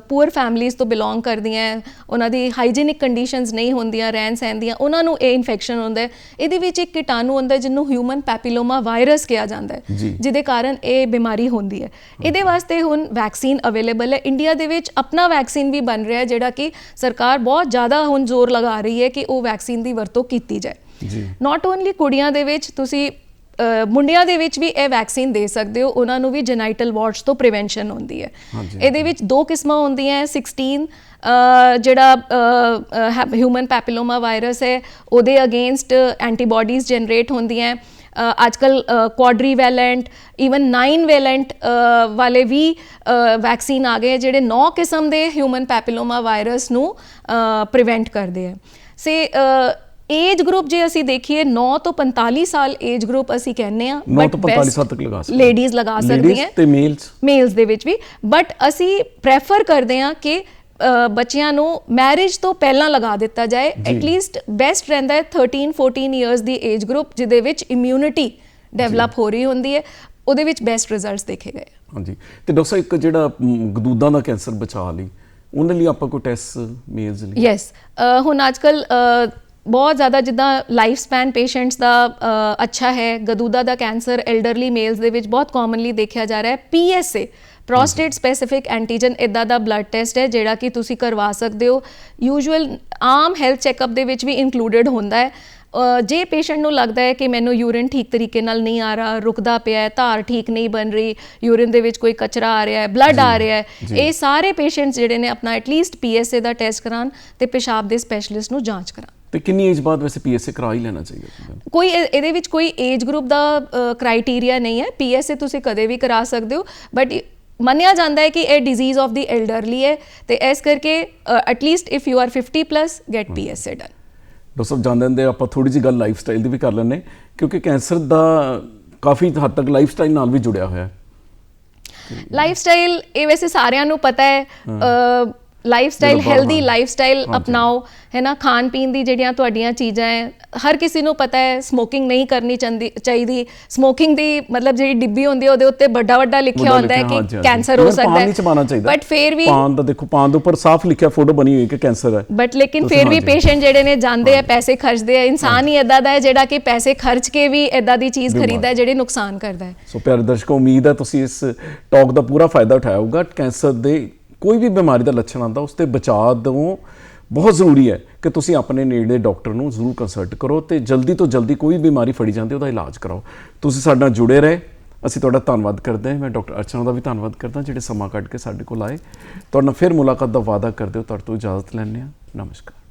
ਪੂਅਰ ਫੈਮਲੀਜ਼ ਤੋਂ ਬਿਲੋਂਗ ਕਰਦੀਆਂ ਉਹਨਾਂ ਦੀ ਹਾਈਜੀਨਿਕ ਕੰਡੀਸ਼ਨਸ ਨਹੀਂ ਹੁੰਦੀਆਂ ਰਹਿਣ ਸਹਿਣ ਦੀਆਂ ਉਹਨਾਂ ਨੂੰ ਇਹ ਇਨਫੈਕਸ਼ਨ ਹੁੰਦਾ ਇਹਦੇ ਵਿੱਚ ਇੱਕ ਕੀਟਾਣੂ ਹੁੰਦਾ ਜਿਹਨੂੰ ਹਿਊਮਨ ਪੈਪਿਲੋਮਾ ਵਾਇਰਸ ਕਿਹਾ ਜਾਂਦਾ ਹੈ। ਜਿਹਦੇ ਕਾਰਨ ਇਹ ਬਿਮਾਰੀ ਹੁੰਦੀ ਹੈ। ਇਹਦੇ ਵਾਸਤੇ ਹੁਣ ਵੈਕਸੀਨ ਅਵੇਲੇਬਲ ਹੈ। ਇੰਡੀਆ ਦੇ ਵਿੱਚ ਆਪਣਾ ਵੈਕਸੀਨ ਵੀ ਬਣ ਰਿਹਾ ਜਿਹੜਾ ਕਿ ਸਰਕਾਰ ਬਹੁਤ ਜ਼ਿਆਦਾ ਹੁਣ ਜ਼ੋਰ ਲਗਾ ਰਹੀ ਹੈ ਕਿ ਉਹ ਵੈਕਸੀਨ ਦੀ ਵਰਤੋਂ ਕੀਤੀ ਜਾਏ। ਜੀ। ਨਾਟ ਓਨਲੀ ਕੁੜੀਆਂ ਦੇ ਵਿੱਚ ਤੁਸੀਂ ਮੁੰਡਿਆਂ ਦੇ ਵਿੱਚ ਵੀ ਇਹ ਵੈਕਸੀਨ ਦੇ ਸਕਦੇ ਹੋ। ਉਹਨਾਂ ਨੂੰ ਵੀ ਜੈਨਾਈਟਲ ਵਾਰਡਸ ਤੋਂ ਪ੍ਰੀਵੈਂਸ਼ਨ ਹੁੰਦੀ ਹੈ। ਇਹਦੇ ਵਿੱਚ ਦੋ ਕਿਸਮਾਂ ਹੁੰਦੀਆਂ ਹੈ 16 ਅ, ਜਿਹੜਾ ਹਿਊਮਨ ਪੈਪਿਲੋਮਾ ਵਾਇਰਸ ਹੈ ਉਹਦੇ ਅਗੇਂਸਟ ਐਂਟੀਬਾਡੀਜ਼ ਜਨਰੇਟ ਹੁੰਦੀਆਂ ਅੱਜਕੱਲ ਕੁਆਡਰੀਵੈਲੈਂਟ ਇਵਨ 9 ਵੈਲੈਂਟ ਵਾਲੇ ਵੀ ਵੈਕਸੀਨ ਆ ਗਏ ਜਿਹੜੇ 9 ਕਿਸਮ ਦੇ ਹਿਊਮਨ ਪੈਪਿਲੋਮਾ ਵਾਇਰਸ ਨੂੰ ਪ੍ਰੀਵੈਂਟ ਕਰਦੇ ਹੈ। ਸੇ ਏਜ ਗਰੁੱਪ ਜੇ ਅਸੀਂ ਦੇਖੀਏ 9 ਤੋਂ 45 ਸਾਲ ਏਜ ਗਰੁੱਪ ਅਸੀਂ ਕਹਿੰਦੇ ਆ 9 ਤੋਂ 45 ਸਾਲ ਤੱਕ ਲਗਾ ਸਕਦੇ ਲੇਡੀਜ਼ ਲਗਾ ਸਕਦੀਆਂ। ਤੇ ਮੇਲਸ ਮੇਲਸ ਦੇ ਵਿੱਚ ਵੀ। ਬਟ ਅਸੀਂ ਪ੍ਰੈਫਰ ਕਰਦੇ ਹਾਂ ਕਿ ਬੱਚਿਆਂ ਨੂੰ ਮੈਰਿਜ ਤੋਂ ਪਹਿਲਾਂ ਲਗਾ ਦਿੱਤਾ ਜਾਏ। ਐਟਲੀਸਟ ਬੈਸਟ ਰਹਿੰਦਾ ਹੈ 13 14 ਇਅਰਸ ਦੀ ਏਜ ਗਰੁੱਪ ਜਿਹਦੇ ਵਿੱਚ ਇਮਿਊਨਿਟੀ ਡਿਵੈਲਪ ਹੋ ਰਹੀ ਹੁੰਦੀ ਹੈ। ਉਹਦੇ ਵਿੱਚ ਬੈਸਟ ਰਿਜ਼ਲਟਸ ਦੇਖੇ ਗਏ। ਹਾਂਜੀ। ਤੇ ਡਾਕਟਰ ਸਾਹਿਬ ਇੱਕ ਜਿਹੜਾ ਗਦੂਦਾਂ ਦਾ ਕੈਂਸਰ ਬਚਾ ਲਈ ਉਹਨਾਂ ਲਈ ਆਪਾਂ ਕੋਈ ਟੈਸਟ ਮੇਲਸ ਲਈ? ਯੈਸ ਹੁਣ ਅੱਜਕੱਲ ਬਹੁਤ ਜ਼ਿਆਦਾ ਜਿੱਦਾਂ ਲਾਈਫ ਸਪੈਨ ਪੇਸ਼ੈਂਟਸ ਦਾ ਅੱਛਾ ਹੈ। ਗਦੂਦਾ ਦਾ ਕੈਂਸਰ ਐਲਡਰਲੀ ਮੇਲਸ ਦੇ ਵਿੱਚ ਬਹੁਤ ਕਾਮਨਲੀ ਦੇਖਿਆ ਜਾ ਰਿਹਾ ਹੈ। ਪੀਐਸਏ ਪ੍ਰੋਸਟੇਟ ਸਪੈਸਿਫਿਕ ਐਂਟੀਜਨ ਇਦਾਂ ਦਾ ਬਲੱਡ ਟੈਸਟ ਹੈ ਜਿਹੜਾ ਕਿ ਤੁਸੀਂ ਕਰਵਾ ਸਕਦੇ ਹੋ। ਯੂਜੂਅਲ ਆਮ ਹੈਲਥ ਚੈੱਕਅਪ ਦੇ ਵਿੱਚ ਵੀ ਇਨਕਲੂਡਡ ਹੁੰਦਾ ਹੈ। ਜੇ ਪੇਸ਼ੈਂਟ ਨੂੰ ਲੱਗਦਾ ਹੈ ਕਿ ਮੈਨੂੰ ਯੂਰਿਨ ਠੀਕ ਤਰੀਕੇ ਨਾਲ ਨਹੀਂ ਆ ਰਿਹਾ ਰੁਕਦਾ ਪਿਆ ਹੈ ਧਾਰ ਠੀਕ ਨਹੀਂ ਬਣ ਰਹੀ ਯੂਰਿਨ ਦੇ ਵਿੱਚ ਕੋਈ ਕਚਰਾ ਆ ਰਿਹਾ ਹੈ ਬਲੱਡ ਆ ਰਿਹਾ ਹੈ। ਇਹ ਸਾਰੇ ਪੇਸ਼ੈਂਟਸ ਜਿਹੜੇ ਨੇ ਆਪਣਾ ਐਟਲੀਸਟ ਪੀਐਸਏ ਦਾ ਟੈਸਟ ਕਰਾਉਣ ਤੇ ਪਿਸ਼ਾਬ ਦੇ ਸਪੈਸ਼ਲਿਸਟ ਨੂੰ ਜਾਂਚ ਕਰਾਉਣ। ਤੇ ਕਿੰਨੀ ਏਜ ਬਾਅਦ ਵੈਸੇ ਪੀਐਸਏ ਕਰਾ ਹੀ ਲੈਣਾ ਚਾਹੀਦਾ ਨੂੰ? ਕੋਈ ਇਹ- ਇਹਦੇ ਵਿੱਚ ਕੋਈ ਏਜ ਗਰੁੱਪ ਦਾ ਕ੍ਰਾਈਟੇਰੀਆ ਨਹੀਂ ਹੈ। ਪੀਐਸਏ ਤੁਸੀਂ ਕਦੇ ਵੀ ਕਰਾ ਸਕਦੇ ਹੋ। ਬਟ ਮੰਨਿਆ ਜਾਂਦਾ ਹੈ ਕਿ ਇਹ ਡਿਜ਼ੀਜ਼ ਆਫ ਦੀ ਐਲਡਰਲੀ ਹੈ। ਤੇ ਇਸ ਕਰਕੇ at least if you are 50 plus get PSA done doctor ਸਾਹਿਬ ਜਾਣਦੇ ਹੁੰਦੇ ਆਪਾਂ ਥੋੜੀ ਜਿਹੀ ਗੱਲ ਲਾਈਫ ਸਟਾਈਲ ਦੀ ਵੀ ਕਰ ਲੈਂਦੇ ਕਿਉਂਕਿ ਕੈਂਸਰ ਦਾ ਕਾਫੀ ਹੱਦ ਤੱਕ ਲਾਈਫ ਸਟਾਈਲ ਨਾਲ ਵੀ ਜੁੜਿਆ ਹੋਇਆ ਹੈ। ਲਾਈਫ ਸਟਾਈਲ ਇਹ ਵੈਸੇ ਸਾਰਿਆਂ ਨੂੰ ਪਤਾ ਹੈ। ਲਾਈਫ ਸਟਾਈਲ ਹੈਲਦੀ ਹਾਂ। Lifestyle. ਅਪਣਾਓ ਹੈ ਨਾ ਖਾਣ ਪੀਣ ਦੀ ਜਿਹੜੀਆਂ ਤੁਹਾਡੀਆਂ ਚੀਜ਼ਾਂ ਹੈ ਹਰ ਕਿਸੇ ਨੂੰ ਪਤਾ ਹੈ ਸਮੋਕਿੰਗ ਨਹੀਂ ਕਰਨੀ ਚਾਹੁੰਦੀ ਸਮੋਕਿੰਗ ਦੀ ਮਤਲਬ ਜਿਹੜੀ ਡਿੱਬੀ ਹੁੰਦੀ ਹੈ ਉਹਦੇ ਉੱਤੇ ਵੱਡਾ ਵੱਡਾ ਲਿਖਿਆ ਹੁੰਦਾ ਹੈ ਕਿ। ਕੈਂਸਰ ਹੋ ਸਕਦਾ ਚਾਹੀਦਾ ਬਟ ਫਿਰ ਵੀ ਪਾਨ ਦਾ ਦੇਖੋ ਪਾਨ ਦੇ ਉੱਪਰ ਸਾਫ਼ ਲਿਖਿਆ ਫੋਟੋ ਬਣੀ ਹੋਈ ਕਿ ਕੈਂਸਰ ਹੈ ਬਟ ਲੇਕਿਨ ਫਿਰ ਵੀ। ਪੇਸ਼ੈਂਟ ਜਿਹੜੇ ਨੇ ਜਾਂਦੇ ਆ ਪੈਸੇ ਖਰਚਦੇ ਆ ਇਨਸਾਨ ਹੀ ਇਦਾਂ ਦਾ ਹੈ ਜਿਹੜਾ ਕਿ ਪੈਸੇ ਖਰਚ ਕੇ ਵੀ ਇਦਾਂ ਦੀ ਚੀਜ਼। ਖਰੀਦਦਾ ਹੈ ਜਿਹੜੀ ਨੁਕਸਾਨ ਕਰਦਾ ਹੈ ਸੋ ਪਿਆਰੇ ਦਰਸ਼ਕੋ ਉਮੀਦ ਹੈ ਤੁਸੀਂ ਇਸ ਟਾਕ ਦਾ ਪੂਰਾ ਫਾਇਦਾ ਉਠਾਇਆ ਹੋਊਗਾ ਕੈਂਸਰ ਦੇ ਕੋਈ ਵੀ ਬਿਮਾਰੀ ਦਾ ਲੱਛਣ ਆਉਂਦਾ, ਉਸ ਤੇ ਬਚਾਅ ਤੋਂ ਬਹੁਤ ਜ਼ਰੂਰੀ ਹੈ ਕਿ ਤੁਸੀਂ ਆਪਣੇ ਨੇੜੇ ਡਾਕਟਰ ਨੂੰ ਜ਼ਰੂਰ ਕੰਸਲਟ ਕਰੋ ਤੇ ਜਲਦੀ ਤੋਂ ਜਲਦੀ ਕੋਈ ਬਿਮਾਰੀ ਫੜੀ ਜਾਂਦੀ ਉਹਦਾ ਇਲਾਜ ਕਰਾਓ। ਤੁਸੀਂ ਸਾਡੇ ਨਾਲ ਜੁੜੇ ਰਹੇ। ਅਸੀਂ ਤੁਹਾਡਾ ਧੰਨਵਾਦ ਕਰਦੇ ਹਾਂ। ਮੈਂ ਡਾਕਟਰ ਅਰਚਨਾ ਦਾ ਵੀ ਧੰਨਵਾਦ ਕਰਦਾ, ਜਿਹੜੇ ਸਮਾਂ ਕੱਢ ਕੇ ਸਾਡੇ ਕੋਲ ਆਏ। ਤੁਹਾਡੇ ਨਾਲ ਫਿਰ ਮੁਲਾਕਾਤ ਦਾ ਵਾਅਦਾ ਕਰਦੇ ਹੋ। ਤੁਹਾਡੇ ਤੋਂ ਇਜਾਜ਼ਤ ਲੈਂਦੇ ਹਾਂ। ਨਮਸਕਾਰ।